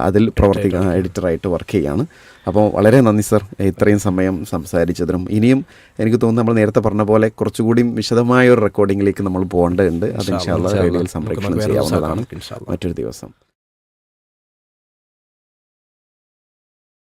[SPEAKER 1] അതിൽ പ്രവർത്തിക്കുന്ന എഡിറ്ററായിട്ട് വർക്ക് ചെയ്യുകയാണ് അപ്പോൾ വളരെ നന്ദി സർ ഇത്രയും സമയം സംസാരിച്ചതിനും. ഇനിയും എനിക്ക് തോന്നുന്നു നമ്മൾ നേരത്തെ പറഞ്ഞ പോലെ കുറച്ചുകൂടി വിശദമായ ഒരു റെക്കോർഡിങ്ങിലേക്ക് നമ്മൾ പോകേണ്ടതുണ്ട്. അത് ഇൻഷാല്ല റേഡിയോയിൽ
[SPEAKER 2] സംപ്രേക്ഷണം
[SPEAKER 1] ചെയ്യാവുന്നതാണ്. മറ്റൊരു ദിവസം.